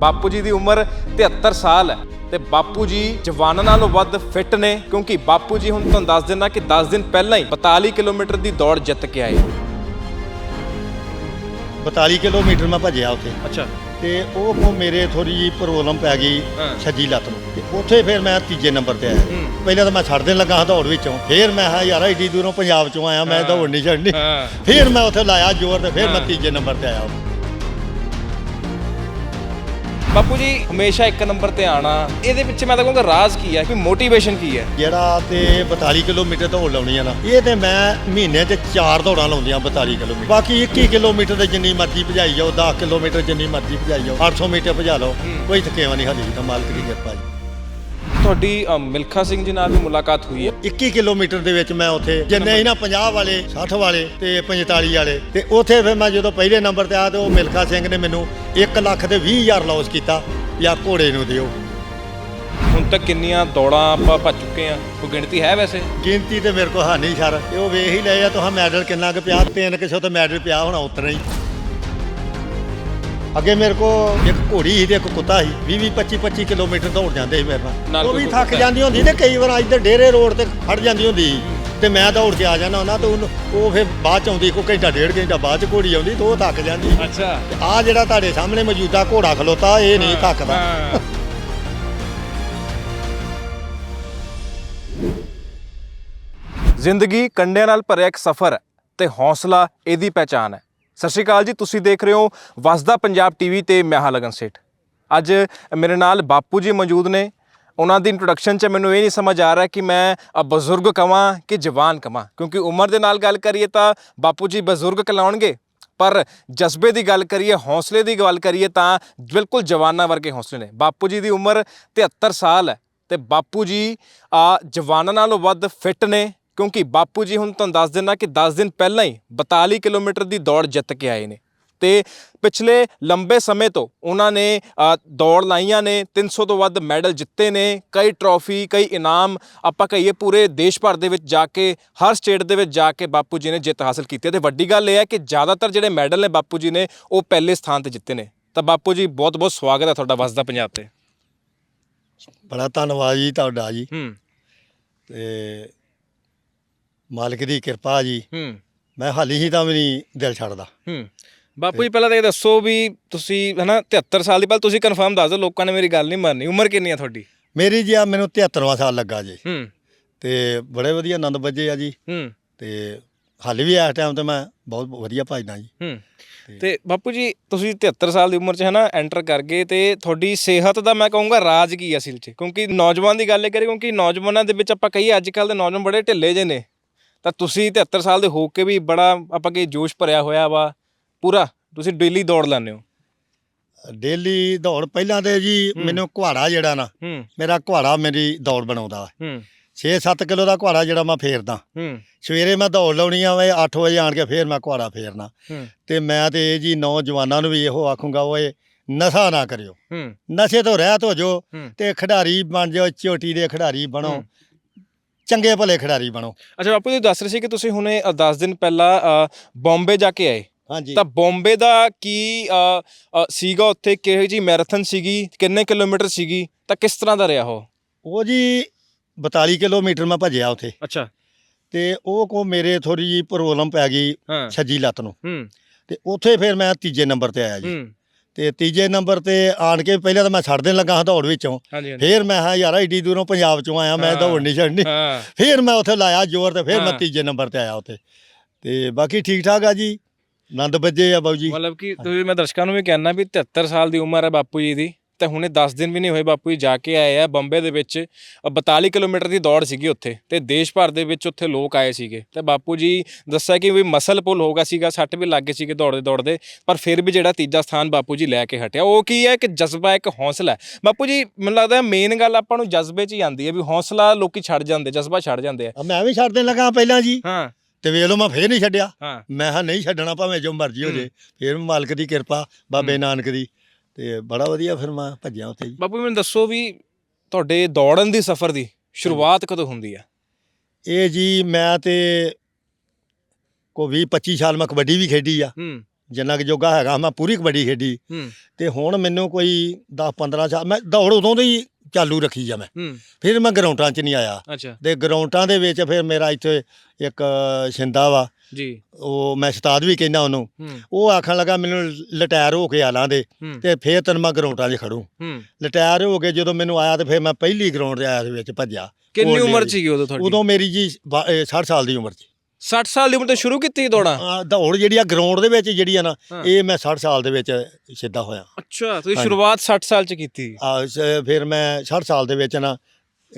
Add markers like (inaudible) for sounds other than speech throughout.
ਬਾਪੂ ਜੀ ਦੀ ਉਮਰ 73 ਸਾਲ ਹੈ ਤੇ ਬਾਪੂ ਜੀ ਜਵਾਨਾਂ ਨਾਲੋਂ ਵੱਧ ਫਿੱਟ ਨੇ ਕਿਉਂਕਿ ਬਾਪੂ ਜੀ ਹੁਣ ਤੁਹਾਨੂੰ ਦੱਸ ਦਿੰਦਾ ਕਿ 10 ਦਿਨ ਪਹਿਲਾਂ ਹੀ 42 ਕਿਲੋਮੀਟਰ ਦੀ ਦੌੜ ਜਿੱਤ ਕੇ ਆਏ। 42 ਕਿਲੋਮੀਟਰ ਮੈਂ ਭੱਜਿਆ ਉੱਥੇ। ਅੱਛਾ। ਤੇ ਉਹ ਕੋ ਮੇਰੇ ਥੋੜੀ ਜੀ ਪ੍ਰੋਬਲਮ ਪੈ ਗਈ ਹਾਂ। ਛੱਜੀ ਲੱਤ ਨੂੰ। ਤੇ ਉੱਥੇ ਫਿਰ ਮੈਂ ਤੀਜੇ ਨੰਬਰ ਤੇ ਆਇਆ। ਹੂੰ। ਪਹਿਲਾਂ ਤਾਂ ਮੈਂ ਛੱਡ ਦੇਣ ਲੱਗਾ ਹਾਂ ਦੌੜ ਵਿੱਚੋਂ। ਫਿਰ ਮੈਂ ਹਾਂ ਯਾਰ ਏਡੀ ਦੂਰੋਂ ਪੰਜਾਬ ਚੋਂ ਆਇਆ ਮੈਂ। ਦੌੜ ਨਹੀਂ ਛੱਡਣੀ। ਹਾਂ। ਫਿਰ ਮੈਂ ਉੱਥੇ ਲਾਇਆ ਜ਼ੋਰ ਤੇ ਫਿਰ ਮੈਂ ਹਾਂ। ਤੀਜੇ ਨੰਬਰ ਤੇ ਆਇਆ। ਬਾਪੂ ਜੀ ਹਮੇਸ਼ਾ ਇੱਕ ਨੰਬਰ ਤੇ ਆਣਾ ਇਹਦੇ ਪਿੱਛੇ ਮੈਂ ਤਾਂ ਕਹੂੰਗਾ ਰਾਜ਼ ਕੀ ਹੈ? ਕਿ ਮੋਟੀਵੇਸ਼ਨ ਕੀ ਹੈ? ਜਿਹੜਾ ਤੇ 42 ਕਿਲੋਮੀਟਰ ਦੌੜ ਲਾਉਣੀ ਆ ਨਾ ਇਹ ਤੇ ਮੈਂ ਮਹੀਨੇ 'ਚ ਚਾਰ ਦੌੜਾਂ ਲਾਉਂਦੀਆਂ 42 ਕਿਲੋਮੀਟਰ। ਬਾਕੀ 21 ਕਿਲੋਮੀਟਰ ਦੇ ਜਿੰਨੀ ਮਰਜ਼ੀ ਭਜਾਈ ਜਾਓ 10 ਕਿਲੋਮੀਟਰ ਜਿੰਨੀ ਮਰਜ਼ੀ ਭਜਾਈ ਜਾਓ 800 ਮੀਟਰ ਭਜਾ ਲਓ ਹੂੰ। ਕੋਈ ਥਕੇਵਾ ਨਹੀਂ ਹਾਲੀ ਤਾਂ ਮਾਲਕ ਦੀ ਕਿਰਪਾ ਜੀ। ਤੁਹਾਡੀ ਮਿਲਖਾ ਸਿੰਘ ਜੀ ਨਾਲ ਵੀ ਮੁਲਾਕਾਤ ਹੋਈ ਹੈ? 21 ਕਿਲੋਮੀਟਰ ਦੇ ਵਿੱਚ ਮੈਂ ਉੱਥੇ ਜਿੰਨੇ ਸੀ ਨਾ 50 ਵਾਲੇ 60 ਵਾਲੇ ਤੇ 45 ਵਾਲੇ ਤੇ ਉੱਥੇ ਫਿਰ ਮੈਂ ਜਦੋਂ ਪਹਿਲੇ ਨੰਬਰ ਤੇ ਆਇਆ ਤੇ ਉਹ ਮਿਲਖਾ ਸਿੰਘ ਨੇ ਮੈਨੂੰ 1 ਲੱਖ ਤੇ 20 ਹਜ਼ਾਰ ਲੌਸ ਕੀਤਾ ਜਾਂ ਘੋੜੇ ਨੂੰ ਦਿਓ। ਹੁਣ ਤੱਕ ਕਿੰਨੀਆਂ ਦੌੜਾਂ ਆਪਾਂ ਭੱਜ ਚੁੱਕੇ ਆ ਕੋਈ ਗਿਣਤੀ ਹੈ ਵੈਸੇ? ਗਿਣਤੀ ਤੇ ਮੇਰੇ ਕੋਲ ਹਾਨੀ ਸ਼ਰ। ਤੇ ਉਹ ਵੇਖ ਹੀ ਲਏ ਆ ਤੁਹਾਂ ਮੈਡਲ ਕਿੰਨਾ ਕੁ ਪਿਆ? ਤਿੰਨ ਕਿਸੇ ਤੇ ਮੈਡਲ ਪਿਆ ਹੋਣਾ ਉਤਰਾ ਹੀ। ਅੱਗੇ ਮੇਰੇ ਕੋ ਇੱਕ ਘੋੜੀ ਸੀ ਤੇ ਇੱਕ ਕੁੱਤਾ ਸੀ। 20 20 25 25 ਕਿਲੋਮੀਟਰ ਦੌੜ ਜਾਂਦੇ ਸੀ ਮੇਰੇ ਨਾਲ। ਉਹ ਵੀ ਥੱਕ ਜਾਂਦੀ ਹੁੰਦੀ ਤੇ ਕਈ ਵਾਰ ਇੱਧਰ ਡੇਰੇ ਰੋਡ ਤੇ ਖੜ ਜਾਂਦੀ ਹੁੰਦੀ ਸੀ। ਤੇ ਮੈਂ ਦੌੜ ਕੇ ਆ ਜਾਣਾ ਉਹਨਾਂ ਤੋਂ ਉਹ ਫਿਰ ਬਾਅਦ ਚ ਆਉਂਦੀ ਕੋ ਘੰਟਾ ਡੇਢ ਘੰਟਾ ਬਾਅਦ ਚ ਘੋੜੀ ਆਉਂਦੀ ਤੇ ਉਹ ਥੱਕ ਜਾਂਦੀ। ਅੱਛਾ। ਆ ਜਿਹੜਾ ਤੁਹਾਡੇ ਸਾਹਮਣੇ ਮੌਜੂਦਾ ਘੋੜਾ ਖਲੋਤਾ ਇਹ ਨਹੀਂ ਥੱਕਦਾ। ਹਾਂ। ਜ਼ਿੰਦਗੀ ਕੰਡਿਆਂ ਨਾਲ ਭਰਿਆ ਇੱਕ ਸਫ਼ਰ ਹੈ ਤੇ ਹੌਸਲਾ ਇਹਦੀ ਪਹਿਚਾਨ ਹੈ। ਸਤਿ ਸ਼੍ਰੀ ਅਕਾਲ ਜੀ ਤੁਸੀਂ ਦੇਖ ਰਹੇ ਹੋ ਵਸਦਾ ਪੰਜਾਬ ਟੀਵੀ ਤੇ ਮੈਂ ਹਾਂ ਲਗਨ ਸੇਠ। ਅੱਜ ਮੇਰੇ ਨਾਲ ਬਾਪੂ ਜੀ ਮੌਜੂਦ ਨੇ ਉਹਨਾਂ ਦੀ ਇੰਟਰੋਡਕਸ਼ਨ 'ਚ ਮੈਨੂੰ ਇਹ ਨਹੀਂ ਸਮਝ ਆ ਰਿਹਾ ਕਿ ਮੈਂ ਬਜ਼ੁਰਗ ਕਵਾਂ ਕਿ ਜਵਾਨ ਕਵਾਂ। ਕਿਉਂਕਿ ਉਮਰ ਦੇ ਨਾਲ ਗੱਲ ਕਰੀਏ ਤਾਂ ਬਾਪੂ ਜੀ ਬਜ਼ੁਰਗ ਕਹਿਲਾਉਣਗੇ ਪਰ ਜਜ਼ਬੇ ਦੀ ਗੱਲ ਕਰੀਏ, ਹੌਸਲੇ ਦੀ ਗੱਲ ਕਰੀਏ ਤਾਂ ਬਿਲਕੁਲ ਜਵਾਨਾਂ ਵਰਗੇ ਹੌਸਲੇ ਨੇ। ਬਾਪੂ ਜੀ ਦੀ ਉਮਰ 73 ਸਾਲ ਹੈ ਤੇ ਬਾਪੂ ਜੀ ਆ ਜਵਾਨਾਂ ਨਾਲੋਂ ਵੱਧ ਫਿੱਟ ਨੇ, ਕਿਉਂਕਿ ਬਾਪੂ ਜੀ ਹੁਣ ਤੁਹਾਨੂੰ ਦੱਸ ਦਿੰਦਾ ਕਿ 10 ਦਿਨ ਪਹਿਲਾਂ ਹੀ 42 ਕਿਲੋਮੀਟਰ ਦੀ ਦੌੜ ਜਿੱਤ ਕੇ ਆਏ ਨੇ। ਤੇ ਪਿਛਲੇ ਲੰਬੇ ਸਮੇਂ ਤੋਂ ਉਹਨਾਂ ਨੇ ਦੌੜ ਲਾਈਆਂ ਨੇ 300 ਤੋਂ ਵੱਧ ਮੈਡਲ ਜਿੱਤੇ ਨੇ ਕਈ ਟਰੋਫੀ ਕਈ ਇਨਾਮ ਆਪਾਂ ਕਹੀਏ ਪੂਰੇ ਦੇਸ਼ ਭਰ ਦੇ ਵਿੱਚ ਜਾ ਕੇ ਹਰ ਸਟੇਟ ਦੇ ਵਿੱਚ ਜਾ ਕੇ ਬਾਪੂ ਜੀ ਨੇ ਜਿੱਤ ਹਾਸਲ ਕੀਤੀ ਤੇ ਵੱਡੀ ਗੱਲ ਇਹ ਹੈ ਕਿ ਜ਼ਿਆਦਾਤਰ ਜਿਹੜੇ ਮੈਡਲ ਨੇ ਬਾਪੂ ਜੀ ਨੇ ਉਹ ਪਹਿਲੇ ਸਥਾਨ ਤੇ ਜਿੱਤੇ ਨੇ। ਤਾਂ ਬਾਪੂ ਜੀ ਬਹੁਤ ਬਹੁਤ ਸਵਾਗਤ ਹੈ ਤੁਹਾਡਾ ਵਸਦਾ ਪੰਜਾਬ ਤੇ। ਬੜਾ ਧੰਨਵਾਦ ਜੀ ਤੁਹਾਡਾ ਜੀ। ਹੂੰ। ਤੇ ਮਾਲਕ ਦੀ ਕਿਰਪਾ ਜੀ। ਹੂੰ। ਮੈਂ ਹਾਲੀ ਹੀ ਤਾਂ ਵੀ ਨਹੀਂ ਦਿਲ ਛੱਡਦਾ। ਹੂੰ। ਬਾਪੂ ਜੀ ਪਹਿਲਾਂ ਤਾਂ ਇਹ ਦੱਸੋ ਵੀ ਤੁਸੀਂ ਹਨਾ 73 ਸਾਲ ਦੀ ਪਹਿਲਾਂ ਤੁਸੀਂ ਕਨਫਰਮ ਦੱਸ ਦਿਓ ਲੋਕਾਂ ਨੇ ਮੇਰੀ ਗੱਲ ਨਹੀਂ ਮੰਨਣੀ ਉਮਰ ਕਿੰਨੀ ਆ ਤੁਹਾਡੀ? ਮੇਰੀ ਜੀ ਆ ਮੈਨੂੰ 73ਵਾਂ ਸਾਲ ਲੱਗਾ ਜੀ। ਹੂੰ। ਤੇ ਬੜੇ ਵਧੀਆ ਆਨੰਦ ਵੱਜੇ ਆ ਜੀ। ਹੂੰ। ਤੇ ਹਾਲੇ ਵੀ ਇਸ ਟਾਈਮ ਤੇ ਮੈਂ ਬਹੁਤ ਵਧੀਆ ਭਜਦਾ ਜੀ। ਹੂੰ। ਤੇ ਬਾਪੂ ਜੀ ਤੁਸੀਂ 73 ਸਾਲ ਦੀ ਉਮਰ 'ਚ ਹਨਾ ਐਂਟਰ ਕਰ ਗਏ ਤੇ ਤੁਹਾਡੀ ਸਿਹਤ ਦਾ ਮੈਂ ਕਹੂੰਗਾ ਰਾਜ ਕੀ ਅਸਲ 'ਚ? ਕਿਉਂਕਿ ਨੌਜਵਾਨ ਦੀ ਗੱਲ ਕਰੀ ਕਿਉਂਕਿ ਨੌਜਵਾਨਾਂ ਦੇ ਵਿੱਚ ਆਪਾਂ ਕਹੀਏ ਅੱਜ ਕੱਲ ਦੇ ਨੌਜਵਾਨ ਬੜੇ ਢਿੱਲੇ ਜੇ ਨੇ। ਤਾਂ ਤੁਸੀਂ 73 ਸਾਲ ਦੇ ਹੋ ਕੇ ਵੀ ਬੜਾ ਆਪਾਂ ਕਹੀਏ ਜੋਸ਼ ਭਰਿਆ ਹੋਇਆ ਵਾ। ਪੂਰਾ ਤੁਸੀਂ ਡੇਲੀ ਦੌੜ ਲਾਉਂਦੇ ਹੋ? ਡੇਲੀ ਦੌੜ ਪਹਿਲਾਂ ਤੇ ਜੀ। ਮੈਨੂੰ ਕੁਹਾੜਾ ਜਿਹੜਾ ਨਾ ਹੂੰ। ਮੇਰਾ ਕੁਹਾੜਾ ਮੇਰੀ ਦੌੜ ਬਣਾਉਂਦਾ ਹੂੰ। 6-7 ਕਿਲੋ ਦਾ ਕੁਹਾੜਾ ਜਿਹੜਾ ਮੈਂ ਫੇਰਦਾ। ਹੂੰ। ਸਵੇਰੇ ਮੈਂ ਦੌੜ ਲਾਉਣੀ ਆ ਵੇ 8 ਵਜੇ ਆਣ ਕੇ ਫੇਰ ਮੈਂ ਕੁਹਾੜਾ ਫੇਰਨਾ। ਹੂੰ। ਤੇ ਮੈਂ ਤੇ ਇਹ ਜੀ ਨੌਜਵਾਨਾਂ ਨੂੰ ਵੀ ਇਹੋ ਆਖੂੰਗਾ ਓਏ ਨਸ਼ਾ ਨਾ ਕਰਿਓ। ਹੂੰ। ਨਸ਼ੇ ਤੋਂ ਰਹਿਤ ਹੋ ਜਾਓ। ਤੇ ਖਿਡਾਰੀ ਬਣ ਜਾਓ ਚੋਟੀ ਦੇ ਖਿਡਾਰੀ ਬਣੋ। ਚੰਗੇ ਭਲੇ ਖਿਡਾਰੀ ਬਣੋ। ਅੱਛਾ ਬਾਪੂ ਜੀ ਦੱਸ ਰਹੇ ਸੀ ਕਿ ਤੁਸੀਂ ਹੁਣੇ 10 ਦਿਨ ਪਹਿਲਾਂ ਬੰਬੇ ਜਾ ਕੇ ਆਏ। ਹਾਂਜੀ। ਤਾਂ ਬੰਬੇ ਦਾ ਕੀ ਅ, ਅ, ਸੀਗਾ ਉੱਥੇ ਕਿਹੋ ਜੀ ਮੈਰਾਥਨ ਸੀਗੀ ਕਿੰਨੇ ਕਿਲੋਮੀਟਰ ਸੀਗੀ ਤਾਂ ਕਿਸ ਤਰ੍ਹਾਂ ਦਾ ਰਿਹਾ ਉਹ? ਉਹ ਜੀ 42 ਕਿਲੋਮੀਟਰ ਮੈਂ ਭੱਜਿਆ ਉੱਥੇ। ਅੱਛਾ। ਤੇ ਉਹ ਕੋ ਮੇਰੇ ਥੋੜੀ ਜੀ ਪ੍ਰੋਬਲਮ ਪੈ ਗਈ ਹਾਂ। ਛੱਜੀ ਲੱਤ ਨੂੰ। ਹੂੰ। ਤੇ ਉੱਥੇ ਫਿਰ ਮੈਂ ਤੀਜੇ ਨੰਬਰ ਤੇ ਆਇਆ ਜੀ। ਹੂੰ। ਤੇ ਤੀਜੇ ਨੰਬਰ ਤੇ ਆਣ ਕੇ ਪਹਿਲਾਂ ਤਾਂ ਮੈਂ ਛੱਡ ਦੇਣ ਲੱਗਾ ਹਾਂ ਦੌੜ ਵਿੱਚੋਂ। ਹਾਂਜੀ ਹਾਂਜੀ। ਫਿਰ ਮੈਂ ਹਾਂ ਯਾਰ ਏਡੀ ਦੂਰੋਂ ਪੰਜਾਬ ਚੋਂ ਆਇਆ ਮੈਂ ਹਾਂ। ਦੌੜ ਨਹੀਂ ਛੱਡਣੀ। ਹਾਂ। ਫਿਰ ਮੈਂ ਉੱਥੇ ਲਾਇਆ ਜ਼ੋਰ ਤੇ ਫਿਰ ਮੈਂ ਹਾਂ। ਤੀਜੇ ਨੰਬਰ ਤੇ ਆਇਆ ਉੱਥੇ। ਤੇ ਬਾਕੀ ਠੀਕ ਠਾਕ ਆ ਜੀ। ਆਨੰਦ ਵੱਜੇ ਆ ਬਾਊ ਜੀ। ਮਤਲਬ ਕਿ ਤੁਸੀਂ ਮੈਂ ਦਰਸ਼ਕਾਂ ਨੂੰ ਵੀ ਕਹਿਣਾ ਵੀ 73 ਸਾਲ ਦੀ ਉਮਰ ਹੈ ਬਾਪੂ ਜੀ ਦੀ ਤੇ ਹੁਣੇ 10 ਦਿਨ ਵੀ ਨਹੀਂ ਹੋਏ ਬਾਪੂ ਜੀ ਜਾ ਕੇ ਆਏ ਆ ਬੰਬੇ ਦੇ ਵਿੱਚ। ਅ, 42 ਕਿਲੋਮੀਟਰ ਦੀ ਦੌੜ ਸੀਗੀ ਉੱਥੇ ਤੇ ਦੇਸ਼ ਭਰ ਦੇ ਵਿੱਚ ਉੱਥੇ ਲੋਕ ਆਏ ਸੀਗੇ। ਤੇ ਬਾਪੂ ਜੀ ਦੱਸਿਆ ਕਿ ਵੀ ਮਸਲ ਪੁਲ ਹੋ ਗਿਆ ਸੀਗਾ ਸੱਟ ਵੀ ਲੱਗ ਗਏ ਸੀਗੇ ਦੌੜਦੇ ਦੌੜਦੇ ਪਰ ਫਿਰ ਵੀ ਜਿਹੜਾ ਤੀਜਾ ਸਥਾਨ ਬਾਪੂ ਜੀ ਲੈ ਕੇ ਹਟਿਆ। ਉਹ ਕੀ ਹੈ? ਕਿ ਜਜ਼ਬਾ ਇੱਕ ਹੌਸਲਾ ਹੈ। ਬਾਪੂ ਜੀ ਮੈਨੂੰ ਲੱਗਦਾ ਮੇਨ ਗੱਲ ਆਪਾਂ ਨੂੰ ਜਜ਼ਬੇ 'ਚ ਹੀ ਆਉਂਦੀ ਹੈ ਵੀ ਹੌਸਲਾ ਲੋਕੀ ਛੱਡ ਜਾਂਦੇ ਜਜ਼ਬਾ ਛੱਡ ਜਾਂਦੇ ਆ। ਮੈਂ ਵੀ ਛੱਡ ਦੇਣ ਲੱਗਾ ਪਹਿਲਾਂ ਜੀ। ਹਾਂ। ਤੇ ਵੇਖ ਲਓ ਮੈਂ ਫੇਰ ਨਹੀਂ ਛੱਡਿਆ। ਹਾਂ। ਮੈਂ ਹਾਂ ਨਹੀਂ ਛੱਡਣਾ ਭਾਵੇਂ ਜੋ ਮਰਜ਼ੀ ਹੋ ਜੇ। ਫਿਰ ਮਾਲਕ ਦੀ ਕਿਰਪਾ ਬਾਬੇ ਨਾਨਕ ਦੀ। ਤੇ ਬੜਾ ਵਧੀਆ ਫਿਰ ਮੈਂ ਭੱਜਿਆ ਉੱਥੇ ਜੀ ਬਾਪੂ ਮੈਨੂੰ ਦੱਸੋ ਵੀ ਤੁਹਾਡੇ ਦੌੜਨ ਦੀ ਸਫ਼ਰ ਦੀ ਸ਼ੁਰੂਆਤ ਕਦੋਂ ਹੁੰਦੀ ਆ? ਇਹ ਜੀ ਮੈਂ ਤੇ ਕੋ 20 25 ਸਾਲ ਮੈਂ ਕਬੱਡੀ ਵੀ ਖੇਡੀ ਆ। ਹੂੰ। ਜਿੰਨਾ ਕੁ ਜੋਗਾ ਹੈਗਾ ਮੈਂ ਪੂਰੀ ਕਬੱਡੀ ਖੇਡੀ। ਹੂੰ। ਤੇ ਹੁਣ ਮੈਨੂੰ ਕੋਈ 10 15 ਸਾਲ ਮੈਂ ਦੌੜ ਉਦੋਂ ਦੀ ਚਾਲੂ ਰੱਖੀ ਆ ਮੈਂ। ਹੂੰ। ਫਿਰ ਮੈਂ ਗਰਾਊਂਡਾਂ 'ਚ ਨਹੀਂ ਆਇਆ। ਅੱਛਾ। ਤੇ ਗਰਾਊਂਡਾਂ ਦੇ ਵਿੱਚ ਫਿਰ ਮੇਰਾ ਇੱਥੇ ਇੱਕ ਛਿੰਦਾ ਵਾ। ਜੀ। ਉਹ ਮੈਂ ਉਸਤਾਦ ਵੀ ਕਹਿੰਦਾ ਉਹਨੂੰ। ਹੂੰ। ਉਹ ਆਖਣ ਲੱਗਾ ਮੈਨੂੰ ਲਟਾਇਰ ਹੋ ਕੇ ਆਲਾਂ ਦੇ। ਹੂੰ। ਤੇ ਫੇਰ ਤੈਨੂੰ ਮੈਂ ਗਰਾਊਂਡਾਂ 'ਚ ਖੜੂ। ਹੂੰ। ਲਟਾਇਰ ਹੋ ਕੇ ਜਦੋਂ ਮੈਨੂੰ ਆਇਆ ਤੇ ਫਿਰ ਮੈਂ ਪਹਿਲੀ ਗਰਾਊਂਡ ਦੇ ਆਇਆ ਦੇ ਵਿੱਚ ਭੱਜਿਆ। ਕਿੰਨੀ ਉਮਰ ਲਈ। ਸੀਗੀ ਉਦੋਂ ਤੁਹਾਡੀ? ਉਦੋਂ ਮੇਰੀ ਜੀ ਬਾ- ਇਹ 60 ਸਾਲ ਦੀ ਉਮਰ 'ਚ 60 ਸਾਲ ਦੀ ਉਮਰ ਤੋਂ ਸ਼ੁਰੂ ਕੀਤੀ ਸੀ ਦੌੜਾਂ? ਆ, ਦੌੜ ਜਿਹੜੀ ਆ ਗਰਾਊਂਡ ਦੇ ਵਿੱਚ ਜਿਹੜੀ ਆ ਨਾ ਹਾਂ। ਇਹ ਮੈਂ 60 ਸਾਲ ਦੇ ਵਿੱਚ ਸਿੱਧਾ ਹੋਇਆ। ਅੱਛਾ ਤੁਸੀਂ ਹਾਂਜੀ। ਸ਼ੁਰੂਆਤ 60 ਸਾਲ ਚ ਕੀਤੀ। ਆ ਸ- ਫਿਰ ਮੈਂ 60 ਸਾਲ ਦੇ ਵਿੱਚ ਨਾ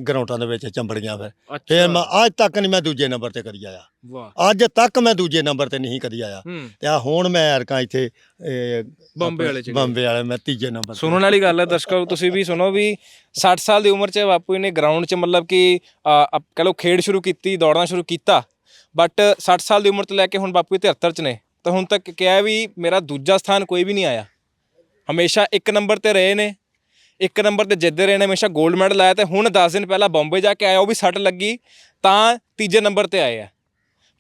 ਗਰਾਊਂਡਾਂ ਦੇ ਵਿੱਚ ਚੰਬੜ ਗਿਆ ਫਿਰ ਫਿਰ ਮੈਂ ਅੱਜ ਤੱਕ ਨਹੀਂ ਮੈਂ ਦੂਜੇ ਨੰਬਰ ਤੇ ਕਰੀ ਆਇਆ। ਵਾਹ। ਅੱਜ ਤੱਕ ਮੈਂ ਦੂਜੇ ਨੰਬਰ ਤੇ ਨਹੀਂ ਕਦੀ ਆਇਆ। ਹੂੰ। ਤੇ ਆ ਹੁਣ ਮੈਂ ਅਰਕਾਂ ਇੱਥੇ ਇਹ, ਬੰਬੇ ਵਾਲੇ ਚ। ਬੰਬੇ ਵਾਲੇ ਮੈਂ ਤੀਜੇ ਨੰਬਰ ਤੇ। ਸੁਣਨ ਵਾਲੀ ਗੱਲ ਹੈ ਦਰਸ਼ਕੋ ਤੁਸੀਂ ਵੀ ਸੁਣੋ ਵੀ 60 ਸਾਲ ਦੀ ਉਮਰ 'ਚ ਬਾਪੂ ਜੀ ਨੇ ਗਰਾਊਂਡ 'ਚ ਮਤਲਬ ਕਿ ਅ, ਅਪ- ਕਹ ਲਓ ਖੇਡ ਸ਼ੁਰੂ ਕੀਤੀ ਦੌੜਨਾ ਸ਼ੁਰੂ ਕੀਤਾ। ਬਟ 60 uh, ਸਾਲ ਦੀ ਉਮਰ ਤੋਂ ਲੈ ਕੇ ਹੁਣ ਬਾਪੂ ਜੀ 73 'ਚ ਨੇ। ਤਾਂ ਹੁਣ ਤੱਕ ਕਿਹਾ ਵੀ ਮੇਰਾ ਦੂਜਾ ਸਥਾਨ ਕੋਈ ਵੀ ਨਹੀਂ ਆਇਆ। ਹਮੇਸ਼ਾ ਇੱਕ ਨੰਬਰ ਤੇ ਰਹੇ ਨੇ। ਇੱਕ ਨੰਬਰ ਤੇ ਜਿੱਤਦੇ ਰਹੇ ਨੇ, ਹਮੇਸ਼ਾ 골ਡ ਮੈਡਲ ਆਇਆ ਤੇ ਹੁਣ 10 ਦਿਨ ਪਹਿਲਾਂ ਬੰਬੇ ਜਾ ਕੇ ਆਇਆ, ਉਹ ਵੀ ਸੱਟ ਲੱਗੀ, ਤਾਂ ਤੀਜੇ ਨੰਬਰ ਤੇ ਆਏ ਆ।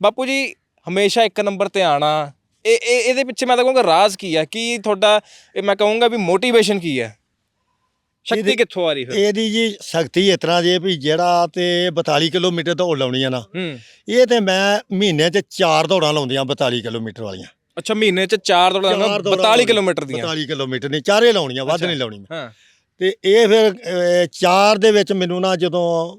ਬਾਪੂ ਜੀ, ਹਮੇਸ਼ਾ ਇੱਕ ਨੰਬਰ ਤੇ ਆਣਾ। ਇਹ ਇਹ, ਇਹਦੇ ਪਿੱਛੇ ਮੈਂ ਤਾਂ ਕਹੂੰਗਾ ਰਾਜ਼ ਕੀ ਹੈ ਕੀ ਤੁਹਾਡਾ, ਇਹ ਮੈਂ ਕਹੂੰਗਾ ਵੀ ਮੋਟੀਵੇਸ਼ਨ ਕੀ ਹੈ ਸ਼ਕਤੀ ਕਿੱਥੋਂ ਆ ਰਹੀ ਫਿਰ? ਇਹਦੀ ਜੀ ਸ਼ਕਤੀ ਇਸ ਤਰ੍ਹਾਂ ਜੇ ਵੀ ਜਿਹੜਾ ਤੇ 42 ਕਿਲੋਮੀਟਰ ਦੌੜ ਲਾਉਣੀ ਆ ਨਾ ਹੂੰ। ਇਹ ਤੇ ਮੈਂ ਮਹੀਨੇ 'ਚ ਚਾਰ ਦੌੜਾਂ ਲਾਉਂਦੀਆਂ 42 ਕਿਲੋਮੀਟਰ ਵਾਲੀਆਂ। ਅੱਛਾ ਮਹੀਨੇ ਚ 4 ਦੌੜਾਂ ਚਾਰ ਦੌੜਾਂ 42 ਲਾਉਣੀਆਂ। ਕਿਲੋਮੀਟਰ ਦੀਆਂ? 42 ਕਿਲੋਮੀਟਰ ਨਹੀਂ ਚਾਰੇ ਲਾਉਣੀਆਂ ਵੱਧ। ਨਹੀਂ ਲਾਉਣੀ ਮੈਂ ਹਾਂ। ਤੇ ਇਹ ਫਿਰ ਅਹ, ਚਾਰ ਦੇ ਵਿੱਚ ਮੈਨੂੰ ਨਾ ਜਦੋਂ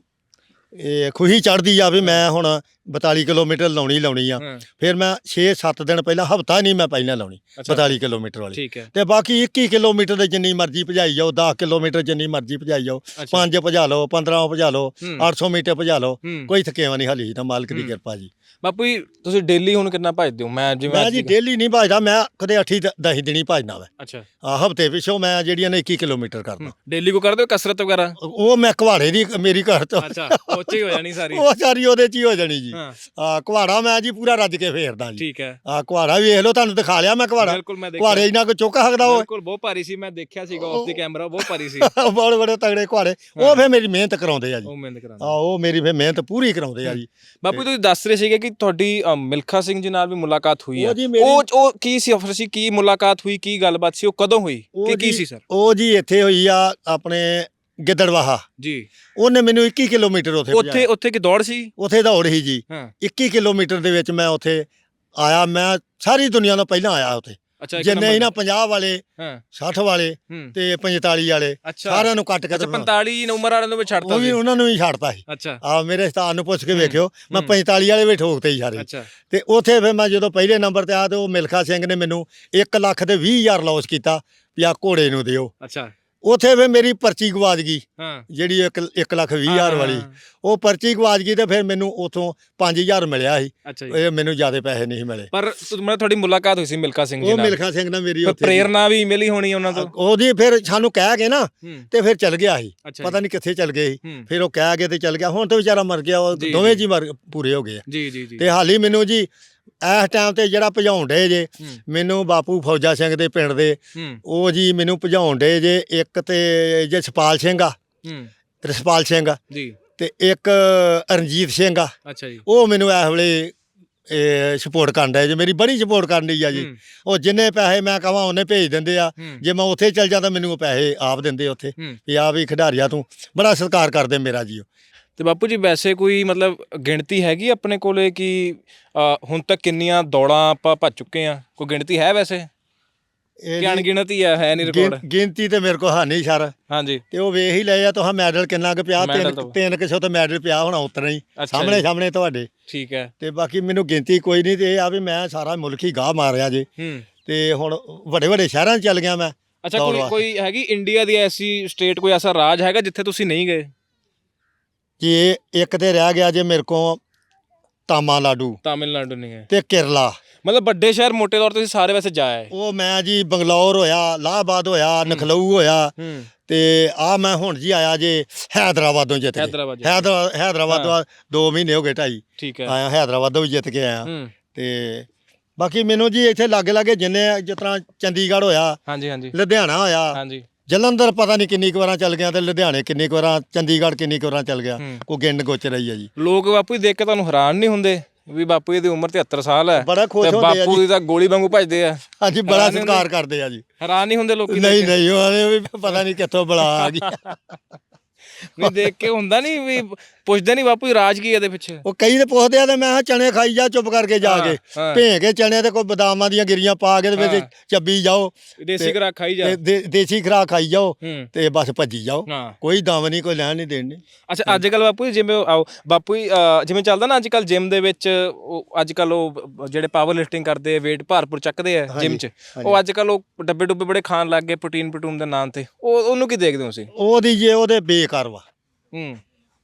ਇਹ ਖੁਸ਼ੀ ਚੜਦੀ ਆ ਵੀ ਮੈਂ ਹੁਣ 42 ਕਿਲੋਮੀਟਰ ਲਾਉਣੀ ਲਾਉਣੀ ਆ। ਹਾਂ। ਫਿਰ ਮੈਂ 6-7 ਦਿਨ ਪਹਿਲਾਂ ਹਫਤਾ ਨਹੀਂ ਮੈਂ ਪਹਿਲਾਂ ਲਾਉਣੀ ਅੱਛਾ। 42 ਕਿਲੋਮੀਟਰ ਵਾਲੀ। ਠੀਕ ਹੈ। ਤੇ ਬਾਕੀ 21 ਕਿਲੋਮੀਟਰ ਦੇ ਜਿੰਨੀ ਮਰਜ਼ੀ ਭਜਾਈ ਜਾਓ 10 ਕਿਲੋਮੀਟਰ ਜਿੰਨੀ ਮਰਜ਼ੀ ਭਜਾਈ ਜਾਓ ਅੱਛਾ। 5 ਭਜਾ ਲਓ 15 ਭਜਾ ਲਓ ਹੂੰ। 800 ਮੀਟਰ ਭਜਾ ਲਓ ਹੂੰ। ਕੋਈ ਥਕੇਵਾ ਨਹੀਂ ਹਾਲੀ ਤਾਂ ਮਾਲਕ ਦੀ ਹੂੰ। ਕਿਰਪਾ ਜੀ। ਬਾਪੂ ਜੀ ਤੁਸੀਂ ਡੇਲੀ ਹੁਣ ਕਿੰਨਾ ਭਜਦੇ ਹੋ? ਮੈਂ ਜਿਵੇਂ ਮੈਂ ਜੀ ਡੇਲੀ ਨਹੀਂ ਭਜਦਾ ਮੈਂ ਕਦੇ 8 10 ਦਿਨੀ ਭਜਦਾ ਵਾ। ਅੱਛਾ। ਆ ਹਫ਼ਤੇ ਪਿਛੋਂ ਮੈਂ ਜਿਹੜੀਆਂ ਨੇ 21 ਕਿਲੋਮੀਟਰ ਕਰਦਾ ਡੇਲੀ ਕੋ ਕਰਦੇ ਹੋ ਕਸਰਤ ਵਗੈਰਾ? ਉਹ ਮੈਂ ਕੁਹਾੜੇ ਦੀ ਮੇਰੀ ਘਰ ਤੋਂ। ਅੱਛਾ ਉੱਚੇ ਹੀ ਹੋ ਜਾਣੀ ਸਾਰੀ। ਉਹ ਸਾਰੀ ਉਹਦੇ ਚ ਹੀ ਹੋ ਜਾਣੀ ਜੀ। ਹਾਂ। ਆ ਕੁਹਾੜਾ ਮੈਂ ਜੀ ਪੂਰਾ ਰੱਜ ਕੇ ਫੇਰਦਾ ਜੀ। ਠੀਕ ਹੈ। ਆ ਕੁਹਾੜਾ ਵੇਖ ਲਓ ਤੁਹਾਨੂੰ ਦਿਖਾ ਲਿਆ ਮੈਂ ਕੁਹਾੜਾ। ਬਿਲਕੁਲ ਮੈਂ ਦੇਖਿਆ। ਕੁਹਾੜੇ ਇਹਨਾਂ ਕੋ ਚੁੱਕ ਸਕਦਾ ਉਹ। ਬਿਲਕੁਲ ਬਹੁਤ ਭਾਰੀ ਸੀ ਮੈਂ ਦੇਖਿਆ ਸੀਗਾ ਆਫ ਦੀ ਕੈਮਰਾ ਬਹੁਤ ਭਾਰੀ ਸੀ। (laughs) ਬੜੇ ਬੜੇ ਤਗੜੇ ਕੁਹਾੜੇ। ਹਾਂ। ਉਹ ਫੇਰ ਮੇਰੀ ਮਿਹਨਤ ਕਰਾਉਂਦੇ ਆ ਜੀ। ਉਹ ਮਿਹਨਤ ਕਰਾਂਦਾ ਆ। ਉਹ ਮੇਰੀ ਫੇਰ ਮਿਹਨਤ ਪੂਰੀ ਕਰਾਉਂਦੇ ਆ ਜੀ। ਬਾਪੂ ਤੁਸੀਂ ਦੱਸ ਰਹੇ ਸੀਗੇ ਕਿ ਤੁਹਾਡੀ ਅ, ਮਿਲਖਾ ਸਿੰਘ ਜੀ ਨਾਲ ਵੀ ਮੁਲਾਕਾਤ ਹੋਈ ਹੈ ਉਹ ਜੀ ਮੇਰੀ- ਉਹ ਉਹ ਕੀ ਸੀ ਅਫਸਰ ਸੀ? ਕੀ ਮੁਲਾਕਾਤ ਹੋਈ? ਕੀ ਗੱਲਬਾਤ ਸੀ? ਉਹ ਕਦੋਂ ਹੋਈ? ਉਹ ਕੀ ਕੀ ਜੀ- ਸੀ ਸਰ ਉਹ ਜੀ ਇੱਥੇ ਹੋਈ ਆ ਆਪਣੇ ਗਿੱਦੜਵਾਹਾ। ਜੀ। ਉਹਨੇ ਮੈਨੂੰ 21 ਕਿਲੋਮੀਟਰ ਉੱਥੇ ਉੱਥੇ ਭਜਾਇਆ। ਉੱਥੇ ਕੀ ਦੌੜ ਸੀ? ਉੱਥੇ ਦੌੜ ਸੀ ਜੀ। ਹਾਂ। 21 ਕਿਲੋਮੀਟਰ ਦੇ ਵਿੱਚ ਮੈਂ ਉੱਥੇ ਆਇਆ। ਮੈਂ ਸਾਰੀ ਦੁਨੀਆ ਤੋਂ ਪਹਿਲਾਂ ਆਇਆ ਉੱਥੇ। ਅੱਛਾ ਇੱਕ ਜਿੰਨੇ ਨੰਬਰ ਹੀ ਨਾ 50 ਵਾਲੇ ਹਾਂ। 60 ਵਾਲੇ ਹੂੰ। ਤੇ 45 ਵਾਲੇ ਅੱਛਾ। ਸਾਰਿਆਂ ਨੂੰ ਕੱਟ ਕੇ ਅੱਛਾ ਤੇ 45 ਉਮਰ ਵਾਲਿਆਂ ਨੂੰ ਵੀ ਛੱਡਤਾ ਉਹ ਵੀ ਸੀ। ਉਹਨਾਂ ਨੂੰ ਹੀ ਛੱਡਤਾ ਸੀ। ਅੱਛਾ। ਆ ਮੇਰੇ ਸਤਾਨ ਨੂੰ ਪੁੱਛ ਕੇ ਵੇਖਿਓ ਮੈਂ ਹੂੰ। 45 ਵਾਲੇ ਵੀ ਠੋਕਤੇ ਹੀ ਸਾਰੇ। ਅੱਛਾ। ਤੇ ਉੱਥੇ ਫਿਰ ਮੈਂ ਜਦੋਂ ਪਹਿਲੇ ਨੰਬਰ ਤੇ ਆ ਤੇ ਉਹ ਮਿਲਖਾ ਸਿੰਘ ਨੇ ਮੈਨੂੰ 1 ਲੱਖ ਤੇ 20 ਹਜ਼ਾਰ ਲੌਸ ਕੀਤਾ ਵੀ ਆ ਘੋੜੇ ਨੂੰ ਦਿਓ। ਅੱਛਾ। ਉੱਥੇ ਫਿਰ ਮੇਰੀ ਪਰਚੀ ਗਵਾਚ ਗਈ ਹਾਂ। ਜਿਹੜੀ 1 ਲੱਖ 20 ਹਜ਼ਾਰ ਵਾਲੀ। ਉਹ ਪਰਚੀ ਗਵਾਚ ਗਈ ਤੇ ਫਿਰ ਮੈਨੂੰ ਉਥੋਂ 5000 ਮਿਲਿਆ ਸੀ। ਇਹ ਮੈਨੂੰ ਜ਼ਿਆਦਾ ਪੈਸੇ ਨਹੀਂ ਮਿਲੇ। ਪਰ ਮੈਂ ਤੁਹਾਡੀ ਮੁਲਾਕਾਤ ਹੋਈ ਸੀ ਮਿਲਖਾ ਸਿੰਘ ਜੀ ਉਹ ਨਾਲ। ਮਿਲਖਾ ਸਿੰਘ ਨਾਲ ਮੇਰੀ ਉੱਥੇ ਪ੍ਰੇਰਨਾ ਵੀ ਮਿਲੀ ਹੋਣੀ ਉਹਨਾਂ ਤੋਂ? ਉਹਦੀ ਫਿਰ ਸਾਨੂੰ ਕਹਿ ਕੇ ਨਾ ਤੇ ਫਿਰ ਚੱਲ ਗਿਆ ਸੀ। ਪਤਾ ਨਹੀਂ ਕਿੱਥੇ ਚੱਲ ਗਏ ਸੀ। ਫਿਰ ਉਹ ਕਹਿ ਕੇ ਤੇ ਚੱਲ ਗਿਆ। ਹੁਣ ਤਾਂ ਵਿਚਾਰਾ ਮਰ ਗਿਆ। ਉਹ ਦੋਵੇਂ ਜੀ। ਮਰ ਪੂਰੇ ਹੋ ਗਏ। ਜੀ ਜੀ ਜੀ। ਤੇ ਹਾਲੀ ਮੈਨੂੰ ਜੀ ਇਸ ਟਾਈਮ ਤੇ ਜਿਹੜਾ ਭਜਾਉਣ ਡੇ ਜੇ ਮੈਨੂੰ ਬਾਪੂ ਫੌਜਾ ਸਿੰਘ ਦੇ ਪਿੰਡ ਦੇ ਉਹ ਜੀ ਮੈਨੂੰ ਭਜਾਉਣ ਡੇ ਜੇ ਇੱਕ ਤੇ ਜਸਪਾਲ ਸਿੰਘ ਆ। ਰਸਪਾਲ ਸਿੰਘ ਆ, ਜੀ। ਤੇ ਇੱਕ ਰਣਜੀਤ ਸਿੰਘ ਆ। ਅੱਛਾ ਜੀ। ਉਹ ਮੈਨੂੰ ਇਸ ਵੇਲੇ ਸਪੋਰਟ ਕਰਨ ਡਿਆ ਜੇ। ਮੇਰੀ ਬੜੀ ਸਪੋਰਟ ਕਰਨ ਡਈ ਆ ਜੀ। ਉਹ ਜਿੰਨੇ ਪੈਸੇ ਮੈਂ ਕਹਾਂ ਉਹਨੇ ਭੇਜ ਦਿੰਦੇ ਆ। ਜੇ ਮੈਂ ਉੱਥੇ ਚੱਲ ਜਾਂਦਾ ਮੈਨੂੰ ਉਹ ਪੈਸੇ ਆਪ ਦਿੰਦੇ ਉੱਥੇ। ਵੀ ਆ ਵੀ ਖਿਡਾਰੀਆ ਤੂੰ ਬੜਾ ਸਤਿਕਾਰ ਕਰਦੇ ਮੇਰਾ ਜੀ ਉਹ। ਤੇ ਬਾਪੂ ਜੀ ਵੈਸੇ ਕੋਈ ਮਤਲਬ ਗਿਣਤੀ ਹੈਗੀ ਆਪਣੇ ਕੋਲੇ ਕਿ ਅ, ਹੁਣ ਤੱਕ ਕਿੰਨੀਆਂ ਦੌੜਾਂ ਆਪਾਂ ਭੱਜ ਚੁੱਕੇ ਆ ਕੋਈ ਗਿਣਤੀ ਹੈ ਵੈਸੇ? ਇਹ ਅਣਗਿਣਤੀ ਹੈ ਹੈ ਨਹੀਂ ਰਿਕਾਰਡ ਗਿਣਤੀ ਤੇ ਮੇਰੇ ਕੋਲ ਹੈ ਨਹੀਂ ਸਰ। ਹਾਂਜੀ। ਤੇ ਉਹ ਵੇਖ ਹੀ ਲਏ ਆ ਤੁਹਾਂ ਮੈਡਲ ਕਿੰਨਾ ਕੁ ਪਿਆ? ਮੈਡਲ ਤਿੰਨ ਤਾਂ- ਤਿੰਨ ਕਿਸੋ ਤੇ ਮੈਡਲ ਪਿਆ ਹੋਣਾ ਉਤਰਾ ਹੀ। ਅੱਛਾ ਸਾਹਮਣੇ ਸਾਹਮਣੇ ਤੁਹਾਡੇ। ਠੀਕ ਹੈ। ਤੇ ਬਾਕੀ ਮੈਨੂੰ ਗਿਣਤੀ ਕੋਈ ਨਹੀਂ ਤੇ ਇਹ ਆ ਵੀ ਮੈਂ ਸਾਰਾ ਮੁਲਕ ਹੀ ਗਾਹ ਮਾਰਿਆ ਜੇ। ਹੂੰ। ਤੇ ਹੁਣ ਵੱਡੇ ਵੱਡੇ ਸ਼ਹਿਰਾਂ 'ਚ ਚੱਲ ਗਿਆ ਮੈਂ ਅੱਛਾ ਦੌੜ ਕੋਈ ਵਾਸਤੇ। ਕੋਈ ਹੈਗੀ ਇੰਡੀਆ ਦੀ ਐਸੀ ਸਟੇਟ ਕੋਈ ਐਸਾ ਰਾਜ ਹੈਗਾ ਜਿੱਥੇ ਤੁਸੀਂ ਨਹੀਂ ਗਏ? ਕਿ ਇੱਕ ਤੇ ਰਹਿ ਗਿਆ ਜੇ ਮੇਰੇ ਕੋਲ ਤਾਮਾਲਾਡੂ ਤਾਮਿਲਨਾਡੂ ਨਹੀਂ ਗਏ ਤੇ ਕੇਰਲਾ। ਮਤਲਬ ਵੱਡੇ ਸ਼ਹਿਰ ਮੋਟੇ ਤੌਰ ਤੇ ਤੁਸੀਂ ਸਾਰੇ ਵੈਸੇ ਜਾ ਆਏ। ਉਹ ਮੈਂ ਜੀ ਬੰਗਲੌਰ ਹੋਇਆ ਲਾਹਬਾਦ ਹੋਇਆ ਨਖਲਊ ਹੋਇਆ। ਹੂੰ। ਤੇ ਆ ਮੈਂ ਹੁਣ ਜੀ ਆਇਆ ਜੇ ਹੈਦਰਾਬਾਦੋਂ ਜਿੱਤ ਕੇ। ਹੈਦਰਾਬਾਦ ਜਾ- ਹੈਦਰ ਹੈਦਰਾਬਾਦ ਤੋਂ 2 ਮਹੀਨੇ ਹੋ ਗਏ ਢਾਈ। ਠੀਕ ਹੈ। ਆਇਆ ਹੈਦਰਾਬਾਦੋਂ ਵੀ ਜਿੱਤ ਕੇ ਆਇਆ। ਹੂੰ। ਤੇ ਬਾਕੀ ਮੈਨੂੰ ਜੀ ਇੱਥੇ ਲਾਗੇ ਲਾਗੇ ਜਿੰਨੇ ਜਿਸ ਤਰ੍ਹਾਂ ਚੰਡੀਗੜ੍ਹ ਹੋਇਆ ਹਾਂਜੀ ਹਾਂਜੀ। ਲੁਧਿਆਣਾ ਹੋਇਆ। ਹਾਂਜੀ। ਜਲੰਧਰ ਪਤਾ ਨਹੀਂ ਕਿੰਨੀ ਕੁ ਵਾਰਾਂ ਚੱਲ ਗਿਆ ਤੇ ਲੁਧਿਆਣੇ ਕਿੰਨੀ ਕੁ ਵਾਰਾਂ ਚੰਡੀਗੜ੍ਹ ਕਿੰਨੀ ਕੁ ਵਾਰਾਂ ਚੱਲ ਗਿਆ। ਹੂੰ। ਕੋਈ ਗਿਣ ਗੋਚ ਰਹੀ ਹੈ ਜੀ। ਲੋਕ ਬਾਪੂ ਜੀ ਦੇਖ ਕੇ ਤੁਹਾਨੂੰ ਹੈਰਾਨ ਨਹੀਂ ਹੁੰਦੇ ਵੀ ਬਾਪੂ ਜੀ ਦੀ ਉਮਰ 73 ਸਾਲ ਹੈ ਬੜਾ ਖੁਸ਼ ਹੁੰਦੇ ਆ ਬਾਪੂ ਜੀ। ਦੀ ਤਾਂ ਗੋਲੀ ਵਾਂਗੂ ਭਜਦੇ ਆ। ਹਾਂਜੀ ਬੜਾ ਸਤਿਕਾਰ ਕਰਦੇ ਆ ਜੀ। ਹੈਰਾਨ ਨਹੀਂ ਹੁੰਦੇ ਲੋਕੀ ਨਹੀਂ ਨਹੀਂ ਉਹ ਵੀ ਪਤਾ ਨਹੀਂ ਕਿੱਥੋਂ ਬਲਾ ਆ ਗਈ। ਨਹੀਂ ਦੇਖ ਕੇ ਹੁੰਦਾ ਨਹੀਂ ਵੀ ਪੁੱਛਦੇ ਨਹੀਂ ਬਾਪੂ ਜੀ ਰਾਜ ਕੀ ਇਹਦੇ ਪਿੱਛੇ? ਉਹ ਕਈ ਤੇ ਪੁੱਛਦੇ ਆ ਤੇ ਮੈਂ ਕਿਹਾ ਚਣੇ ਖਾਈ ਜਾ ਚੁੱਪ ਕਰਕੇ ਜਾ ਕੇ। ਹਾਂ। ਭੇਂ ਕੇ ਚਣੇ ਤੇ ਕੋਈ ਬਦਾਮਾਂ ਦੀਆਂ ਗਿਰੀਆਂ ਪਾ ਕੇ ਤੇ ਵਿੱਚ ਚੱਬੀ ਜਾਓ। ਦੇਸੀ ਖੁਰਾਕ ਖਾਈ ਜਾ। ਤੇ ਦੇ- ਦੇਸੀ ਖਰਾ ਖਾਈ ਜਾਓ ਹੂੰ। ਤੇ ਬਸ ਭੱਜੀ ਜਾਓ। ਹਾਂ। ਕੋਈ ਦਮ ਨਹੀਂ ਕੋਈ ਲੈਣ ਨਹੀਂ ਦੇਣ ਨਹੀਂ ਅੱਛਾ ਅੱਜ ਕੱਲ ਬਾਪੂ ਜੀ ਜਿਵੇਂ ਉਹ ਆਓ ਬਾਪੂ ਜੀ ਅਹ, ਜਿਵੇਂ ਚੱਲਦਾ ਨਾ ਅੱਜ ਕੱਲ ਜਿਮ ਦੇ ਵਿੱਚ ਉਹ ਅੱਜ ਕੱਲ ਉਹ ਬ- ਜਿਹੜੇ ਪਾਵਰ ਲਿਫਟਿੰਗ ਕਰਦੇ ਆ weight ਭਾਰਪੁਰ ਚੱਕਦੇ ਆ ਜਿਮ 'ਚ ਉਹ ਅੱਜ ਕੱਲ ਉਹ ਡੱਬੇ ਡੁੱਬੇ ਬੜੇ ਖਾਣ ਲੱਗ ਗਏ ਪ੍ਰੋਟੀਨ ਪ੍ਰੋਟੀਨ ਦੇ ਨਾਂ ਤੇ। ਉਹ ਉਹਨੂੰ ਕੀ ਦੇਖਦੇ ਹੋ ਤੁਸੀਂ? ਉਹਦੀ ਜੇ ਉਹਦੇ ਬੇਕਾਰ ਵਾ। ਹੂੰ।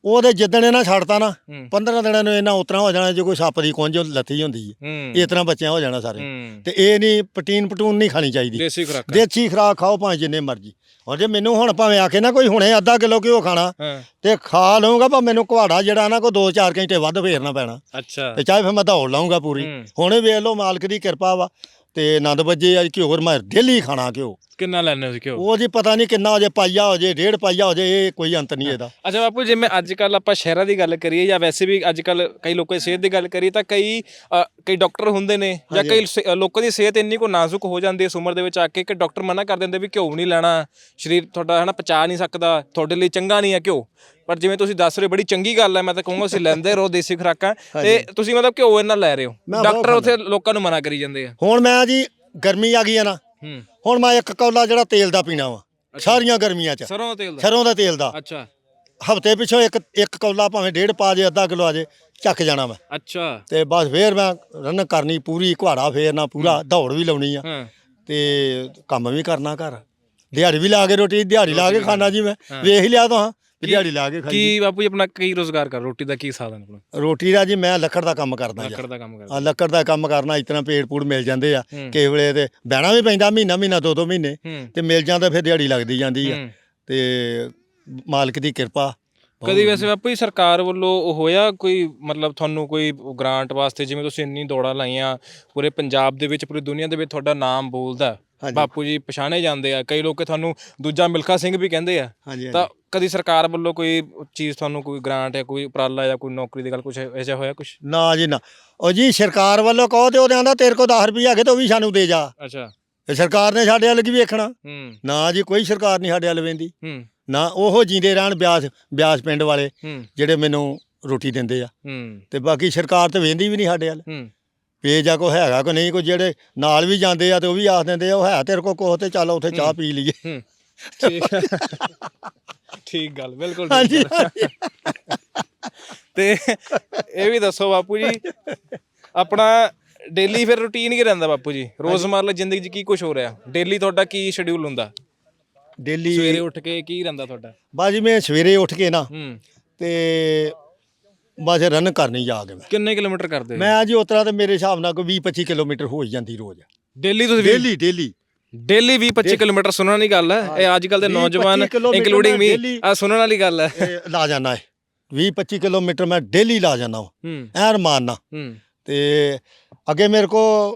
ਉਹਦੇ ਜਿੱਦਣ ਇਹਨਾਂ ਛੱਡਤਾ ਨਾ ਹੂੰ। 15 ਦਿਨਾਂ ਨੂੰ ਇਹਨਾਂ ਉਤਰਾ ਹੋ ਜਾਣਾ ਜੇ ਕੋਈ ਸੱਪ ਦੀ ਕੁੰਝ ਲੱਥੀ ਹੁੰਦੀ ਹੈ। ਇਸ ਤਰ੍ਹਾਂ ਬੱਚਿਆਂ ਹੋ ਜਾਣਾ ਸਾਰੇ। ਤੇ ਇਹ ਨਹੀਂ ਪਟੀਨ ਪਟੂਨ ਨਹੀਂ ਖਾਣੀ ਚਾਹੀਦੀ। ਦੇਸੀ ਖੁਰਾਕ ਦੇਸੀ ਖਰਾਕ ਖਾਓ ਭਾਵੇਂ ਜਿੰਨੇ ਮਰਜ਼ੀ। ਔਰ ਜੇ ਮੈਨੂੰ ਹੁਣ ਭਾਵੇਂ ਆਖੇ ਨਾ ਕੋਈ ਹੁਣੇ ਅੱਧਾ ਕਿਲੋ ਘਿਓ ਖਾਣਾ ਤੇ ਖਾ ਲਵਾਂਗਾ ਪਰ ਮੈਨੂੰ ਕੁਹਾੜਾ ਜਿਹੜਾ ਨਾ ਕੋਈ 2-4 ਘੰਟੇ ਵੱਧ ਫੇਰਨਾ ਪੈਣਾ। ਅੱਛਾ। ਤੇ ਚਾਹੇ ਫਿਰ ਮੈਂ ਦੌੜ ਲਾਉਂਗਾ ਪੂਰੀ। ਹੁਣੇ ਵੇਖ ਲਓ ਮਾਲਕ ਦੀ ਕਿਰਪਾ ਵਾ। ਤੇ ਆਨੰਦ ਵੱਜੇ ਅੱਜ ਘਿਓ ਮੈਂ ਡੇਲੀ ਖਾਣਾ ਘਿਓ। ਕਿੰਨਾ ਲੈਣੇ ਹੋ ਕਿਉਂ ਉਹ ਜੀ ਪਤਾ ਨਹੀਂ ਕਿੰਨਾ ਹੋ ਜੇ ਪਾਈਆ ਹੋ ਜੇ ਡੇਢ ਪਾਈਆ ਹੋ ਜੇ ਇਹ ਕੋਈ ਅੰਤ ਨਹੀਂ ਇਹਦਾ। ਅੱਛਾ ਬਾਪੂ ਜਿਵੇਂ ਅੱਜ ਕੱਲ ਆਪਾਂ ਸ਼ਹਿਰਾਂ ਦੀ ਗੱਲ ਕਰੀਏ ਜਾਂ ਵੈਸੇ ਵੀ ਅੱਜ ਕੱਲ ਕਈ ਲੋਕਾਂ ਦੀ ਸਿਹਤ ਦੀ ਗੱਲ ਕਰੀਏ ਤਾਂ ਕਈ ਅ, ਕਈ ਡਾਕਟਰ ਹੁੰਦੇ ਨੇ ਜਾਂ ਕਈ ਸ- ਲੋਕਾਂ ਦੀ ਸਿਹਤ ਇੰਨੀ ਕੋ ਨਾਜ਼ੁਕ ਹੋ ਜਾਂਦੀ ਹੈ ਇਸ ਉਮਰ ਦੇ ਵਿੱਚ ਆ ਕੇ ਕਿ ਡਾਕਟਰ ਮਨਾ ਕਰ ਦਿੰਦੇ ਵੀ ਘਿਓ ਨਹੀਂ ਲੈਣਾ ਸਰੀਰ ਤੁਹਾਡਾ ਹਨਾ ਪਚਾ ਨਹੀਂ ਸਕਦਾ ਤੁਹਾਡੇ ਲਈ ਚੰਗਾ ਨਹੀਂ ਹੈ ਘਿਓ। ਪਰ ਜਿਵੇਂ ਤੁਸੀਂ ਦੱਸ ਰਹੇ ਹੋ, ਬੜੀ ਚੰਗੀ ਗੱਲ ਹੈ ਮੈਂ ਤਾਂ ਕਹੂੰਗਾ ਤੁਸੀਂ ਲੈਂਦੇ ਰਹੋ ਦੇਸੀ ਖੁਰਾਕਾਂ। ਤੇ ਤੁਸੀਂ ਮਤਲਬ ਘਿਓ ਇਹਨਾਂ ਲੈ ਰਹੇ ਹੋ। ਮੈਂ ਬਹੁਤ ਡਾਕਟਰ ਉੱਥੇ ਲੋਕਾਂ ਨੂੰ ਮਨਾ ਕਰੀ ਜਾਂਦੇ ਆ। ਹੁਣ ਮੈਂ ਜੀ ਗਰਮੀ ਆ ਗਈ ਆ ਨਾ। ਹੂੰ। ਹੁਣ ਮੈਂ ਇੱਕ ਕੌਲਾ ਜਿਹੜਾ ਤੇਲ ਦਾ ਪੀਣਾ ਵਾ ਸਾਰੀਆਂ ਗਰਮੀਆਂ 'ਚ। ਸਰੋਂ ਦਾ ਤੇਲ ਦਾ? ਸਰੋਂ ਦਾ ਤੇਲ ਦਾ। ਅੱਛਾ। ਹਫ਼ਤੇ ਪਿਛੋਂ ਇੱਕ ਇੱਕ ਕੌਲਾ ਭਾਵੇਂ ਡੇਢ ਪਾ ਜੇ ਅੱਧਾ ਕਿਲੋ ਆ ਜੇ ਚੱਕ ਜਾਣਾ ਮੈਂ। ਅੱਛਾ। ਤੇ ਬਸ ਫੇਰ ਮੈਂ ਰਨ ਕਰਨੀ ਪੂਰੀ ਕੁਹਾੜਾ ਫੇਰਨਾ ਪੂਰਾ ਦੌੜ ਵੀ ਲਾਉਣੀ ਆ। ਹਾਂ। ਤੇ ਕੰਮ ਵੀ ਕਰਨਾ ਘਰ। ਦਿਹਾੜੀ ਵੀ ਲਾ ਕੇ ਰੋਟੀ ਦਿਹਾੜੀ ਲਾ ਕੇ ਖਾਣਾ ਜੀ ਮੈਂ। ਵੇਖ ਹੀ ਲਿਆ ਤਾਂ ਦਿਹਾੜੀ ਲਾ ਕੇ ਖਾਈ ਕੀ ਬਾਪੂ ਜੀ ਆਪਣਾ ਕੀ ਰੋਜ਼ਗਾਰ ਕਰ ਰੋਟੀ ਦਾ ਕੀ ਸਾਧਨ ਆਪਣਾ? ਰੋਟੀ ਦਾ ਜੀ ਮੈਂ ਲੱਕੜ ਦਾ ਕੰਮ ਕਰਦਾ ਜੀ। ਲੱਕੜ ਦਾ ਕੰਮ ਕਰ ਆ ਲੱਕੜ ਦਾ ਕੰਮ ਕਰਨਾ ਇਤਨਾ ਪੇੜ ਪੂੜ ਮਿਲ ਜਾਂਦੇ ਆ। ਕਿਸੇ ਵੇਲੇ ਤੇ ਬਹਿਣਾ ਵੀ ਪੈਂਦਾ ਮਹੀਨਾ ਮਹੀਨਾ ਦੋ ਦੋ ਮਹੀਨੇ। ਤੇ ਮਿਲ ਜਾਂਦਾ ਫਿਰ ਦਿਹਾੜੀ ਲੱਗਦੀ ਜਾਂਦੀ ਆ। ਤੇ ਮਾਲਕ ਦੀ ਕਿਰਪਾ। ਕਦੀ ਵੈਸੇ ਬਾਪੂ ਜੀ ਸਰਕਾਰ ਵੱਲੋਂ ਉਹ ਹੋਇਆ ਕੋਈ ਮਤਲਬ ਤੁਹਾਨੂੰ ਕੋਈ ਗ੍ਰਾਂਟ ਵਾਸਤੇ ਜਿਵੇਂ ਤੁਸੀਂ ਇੰਨੀ ਦੌੜਾਂ ਲਾਈਆਂ ਪੂਰੇ ਪੰਜਾਬ ਦੇ ਵਿੱਚ ਪੂਰੀ ਦੁਨੀਆ ਦੇ ਵਿੱਚ ਤੁਹਾਡਾ ਨਾਮ ਬੋਲਦਾ। ਬਾਪੂ ਜੀ ਪਛਾਣੇ ਜਾਂਦੇ ਆ। ਕਈ ਲੋਕ ਤੁਹਾਨੂੰ ਦੂਜਾ ਮਿਲਖਾ ਸਿੰਘ ਵੀ ਕਹਿੰਦੇ ਆ। ਤਾਂ ਕਦੀ ਸਰਕਾਰ ਵੱਲੋਂ ਕੋਈ ਚੀਜ਼ ਤੁਹਾਨੂੰ ਕੋਈ ਗ੍ਰਾਂਟ ਜਾਂ ਕੋਈ ਉਪਰਾਲਾ ਜਾਂ ਕੋਈ ਨੌਕਰੀ ਦੀ ਗੱਲ ਕੁਝ ਐਸਾ ਹੋਇਆ ਕੁਝ ਨਾ ਜੀ ਨਾ। ਉਹ ਜੀ ਸਰਕਾਰ ਵੱਲੋਂ ਕਹੋ ਤੇ ਉਹਦੇ ਆਂਦਾ ਤੇਰੇ ਕੋਲ 10 ਰੁਪਏ ਹੈਗੇ ਤੇ ਉਹ ਵੀ ਸਾਨੂੰ ਦੇ ਜਾ। ਅੱਛਾ। ਤੇ ਸਰਕਾਰ ਨੇ ਸਾਡੇ ਵੱਲ ਕੀ ਵੇਖਣਾ? ਹੂੰ। ਨਾ ਜੀ ਕੋਈ ਸਰਕਾਰ ਨਹੀਂ ਸਾਡੇ ਵੱਲ ਵੇਂਦੀ। ਹੂੰ। ਨਾ ਉਹ ਜਿੰਦੇ ਰਹਿਣ ਬਿਆਸ ਬਿਆਸ ਪਿੰਡ ਵਾਲੇ ਜਿਹੜੇ ਮੈਨੂੰ ਰੋਟੀ ਦਿੰਦੇ ਆ। ਹੂੰ। ਤੇ ਬਾਕੀ ਸਰਕਾਰ ਤੇ ਵੇਂਦੀ ਵੀ ਨਹੀਂ ਸਾਡੇ ਵੱਲ। ਹੂੰ ਪੇ ਜਾ ਕੋ ਹੈਗਾ ਕੋ ਨਹੀਂ ਕੋ ਜਿਹੜੇ ਨਾਲ ਵੀ ਜਾਂਦੇ ਆ ਤੇ ਉਹ ਵੀ ਆਖ ਦਿੰਦੇ ਆ ਉਹ ਹੈ ਤੇਰੇ ਕੋ ਕੋਹ ਤੇ ਚੱਲ ਉੱਥੇ ਚਾਹ ਪੀ ਲਈਏ। ਹੂੰ। ਠੀਕ। ਠੀਕ ਗੱਲ ਬਿਲਕੁਲ ਠੀਕ ਹਾਂਜੀ ਗੱਲ। ਤੇ ਇਹ ਵੀ ਦੱਸੋ ਬਾਪੂ ਜੀ ਆਪਣਾ ਡੇਲੀ ਫਿਰ ਰੁਟੀਨ ਕੀ ਰਹਿੰਦਾ ਬਾਪੂ ਜੀ? ਰੋਜ਼ਮਰਰਾ ਜ਼ਿੰਦਗੀ 'ਚ ਕੀ ਕੁਝ ਹੋ ਰਿਹਾ? ਡੇਲੀ ਤੁਹਾਡਾ ਕੀ ਸ਼ਡਿਊਲ ਹੁੰਦਾ? ਡੇਲੀ ਸਵੇਰੇ ਉੱਠ ਕੇ ਕੀ ਰਹਿੰਦਾ ਤੁਹਾਡਾ? ਬਾਜੀ ਮੈਂ ਸਵੇਰੇ ਉੱਠ ਕੇ ਨਾ ਹੂੰ। ਤੇ ਬਸ ਰਨ ਕਰਨੀ ਜਾ ਕੇ ਮੈਂ। ਕਿੰਨੇ ਕਿਲੋਮੀਟਰ ਕਰਦੇ ਹੋ? ਮੈਂ ਜੀ ਉਤਰਾ ਤੇ ਮੇਰੇ ਹਿਸਾਬ ਨਾਲ ਕੋਈ 20 25 ਕਿਲੋਮੀਟਰ ਹੋ ਹੀ ਜਾਂਦੀ ਰੋਜ਼। ਡੇਲੀ ਤੁਸੀਂ ਡੇਲੀ ਡੇਲੀ। ਡੇਲੀ 20 25 ਕਿਲੋਮੀਟਰ ਸੁਣਨ ਵਾਲੀ ਗੱਲ ਹੈ। ਇਹ ਅੱਜ ਕੱਲ ਦੇ 20 ਨੌਜਵਾਨ 25 ਕਿਲੋਮੀਟਰ ਇੰਕਲੂਡਿੰਗ ਮੈਂ ਆ ਸੁਣਨ ਵਾਲੀ ਗੱਲ ਹੈ। ਲਾ ਜਾਣਾ ਹੈ 20 25 ਕਿਲੋਮੀਟਰ ਮੈਂ ਡੇਲੀ ਲਾ ਜਾਣਾ ਹੂੰ। ਐਨ ਮਾਰਨਾ। ਹੂੰ। ਤੇ ਅੱਗੇ ਮੇਰੇ ਕੋ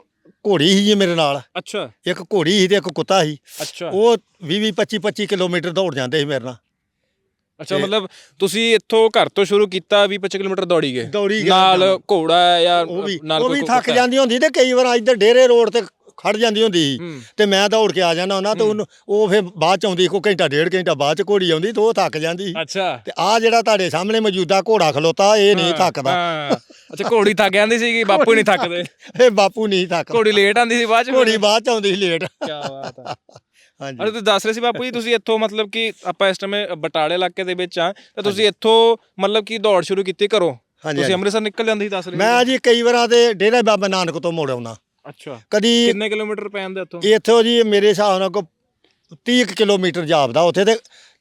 ਘੋੜੀ ਸੀ ਜੀ ਮੇਰੇ ਨਾਲ। ਅੱਛਾ। ਇੱਕ ਘੋੜੀ ਸੀ ਤੇ ਇੱਕ ਕੁੱਤਾ ਸੀ। ਅੱਛਾ। ਉਹ 20 20 25 25 ਕਿਲੋਮੀਟਰ ਦੌੜ ਜਾਂਦੇ ਸੀ ਮੇਰੇ ਨਾਲ। ਅੱਛਾ ਮਤਲਬ ਤੁਸੀਂ ਇੱਥੋਂ ਘਰ ਤੋਂ ਸ਼ੁਰੂ ਕੀਤਾ 20 25 ਕਿਲੋਮੀਟਰ ਦੌੜੀ ਗਏ? ਦੌੜੀ ਨਾਲ ਘੋੜਾ ਜਾਂ ਉਹ ਵੀ ਨਾਲ ਉਹ ਵੀ ਥੱਕ? ਜਾਂਦੀ ਹੁੰਦੀ ਤੇ ਕਈ ਵਾਰ ਇੱਧਰ ਡੇਰੇ ਰੋਡ ਤੇ ਖੜ ਜਾਂਦੀ ਹੁੰਦੀ ਸੀ। ਤੇ ਮੈਂ ਦੌੜ ਕੇ ਆ ਜਾਣਾ ਉਹਨਾਂ ਤੇ ਉਹ ਫਿਰ ਬਾਅਦ ਚ ਆਉਂਦੀ ਕੋ ਘੰਟਾ ਡੇਢ ਘੰਟਾ ਬਾਅਦ ਚ ਘੋੜੀ ਆਉਂਦੀ ਤੇ ਉਹ ਥੱਕ ਜਾਂਦੀ ਸੀ। ਅੱਛਾ। ਤੇ ਆ ਜਿਹੜਾ ਤੁਹਾਡੇ ਸਾਹਮਣੇ ਮੌਜੂਦਾ ਘੋੜਾ ਖਲੋਤਾ ਇਹ ਨਹੀਂ ਥੱਕਦਾ। ਅੱਛਾ ਘੋੜੀ ਥੱਕ ਜਾਂਦੀ ਸੀਗੀ ਬਾਪੂ ਨਹੀਂ ਥੱਕਦੇ? ਇਹ ਬਾਪੂ ਨਹੀਂ ਥੱਕਦਾ। ਘੋੜੀ ਲੇਟ ਆਂਦੀ ਸੀ ਬਾਅਦ ਚ ਘੋੜੀ ਬਾਅਦ ਚ ਆਉਂਦੀ ਸੀ ਲੇਟ। ਕੀ ਬਾਤ ਹੈ ਹਾਂਜੀ। ਅਰੇ ਤੁਸੀਂ ਦੱਸ ਰਹੇ ਸੀ ਬਾਪੂ ਜੀ ਤੁਸੀਂ ਇੱਥੋਂ ਮਤਲਬ ਕਿ ਆਪਾਂ ਇਸ ਟਾਈਮ ਬਟਾਲੇ ਇਲਾਕੇ ਦੇ ਵਿੱਚ ਆ ਤਾਂ ਤੁਸੀਂ ਇੱਥੋਂ ਮਤਲਬ ਕਿ ਦੌੜ ਸ਼ੁਰੂ ਕੀਤੀ ਘਰੋਂ? ਹਾਂਜੀ, ਤੁਸੀਂ ਅੰਮ੍ਰਿਤਸਰ ਨਿਕਲ ਜਾਂਦੇ ਸੀ ਦੱਸ ਰਹੇ ਮੈਂ ਜੀ ਕਈ ਵਾਰਾਂ ਤੇ ਡੇਰਾ ਬਾਬਾ ਨਾਨਕ ਤੋਂ ਮੋੜ ਆਉਣਾ ਅੱਛਾ। ਕਦੀ ਕਿੰਨੇ ਕਿਲੋਮੀਟਰ ਪੈ ਜਾਂਦੇ ਇੱਥੋਂ? ਇੱਥੋਂ ਜੀ ਮੇਰੇ ਹਿਸਾਬ ਨਾਲ ਕੋ 30 ਕੁ ਕਿਲੋਮੀਟਰ ਜਾਪਦਾ ਉੱਥੇ ਤੇ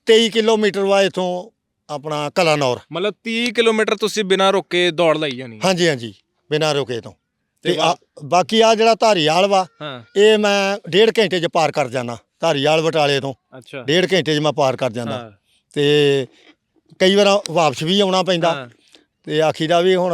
23 ਕਿਲੋਮੀਟਰ ਵਾ ਇਥੋਂ ਆਪਣਾ ਕਲਾਨੌਰ। ਮਤਲਬ 30 ਕਿਲੋਮੀਟਰ ਤੁਸੀਂ ਬਿਨਾਂ ਰੁਕੇ ਦੌੜ ਲਈ ਜਾਣੀ। ਹਾਂਜੀ ਹਾਂਜੀ। ਬਿਨਾਂ ਰੁਕੇ ਤੋਂ। ਤੇ ਤੇ ਆ- ਬਾਕੀ ਆ ਜਿਹੜਾ ਧਾਰੀਵਾਲ ਵਾ ਹਾਂ। ਇਹ ਮੈਂ ਡੇਢ ਘੰਟੇ 'ਚ ਪਾਰ ਕਰ ਜਾਣਾ ਧਾਰੀਵਾਲ ਬਟਾਲੇ ਤੋਂ। ਅੱਛਾ। ਡੇਢ ਘੰਟੇ 'ਚ ਮੈਂ ਪਾਰ ਕਰ ਜਾਂਦਾ। ਤੇ ਕਈ ਵਾਰ ਵਾਪਸ ਵੀ ਆਉਣਾ ਪੈਂਦਾ। ਤੇ ਆਖੀ ਦਾ ਵੀ ਹੁਣ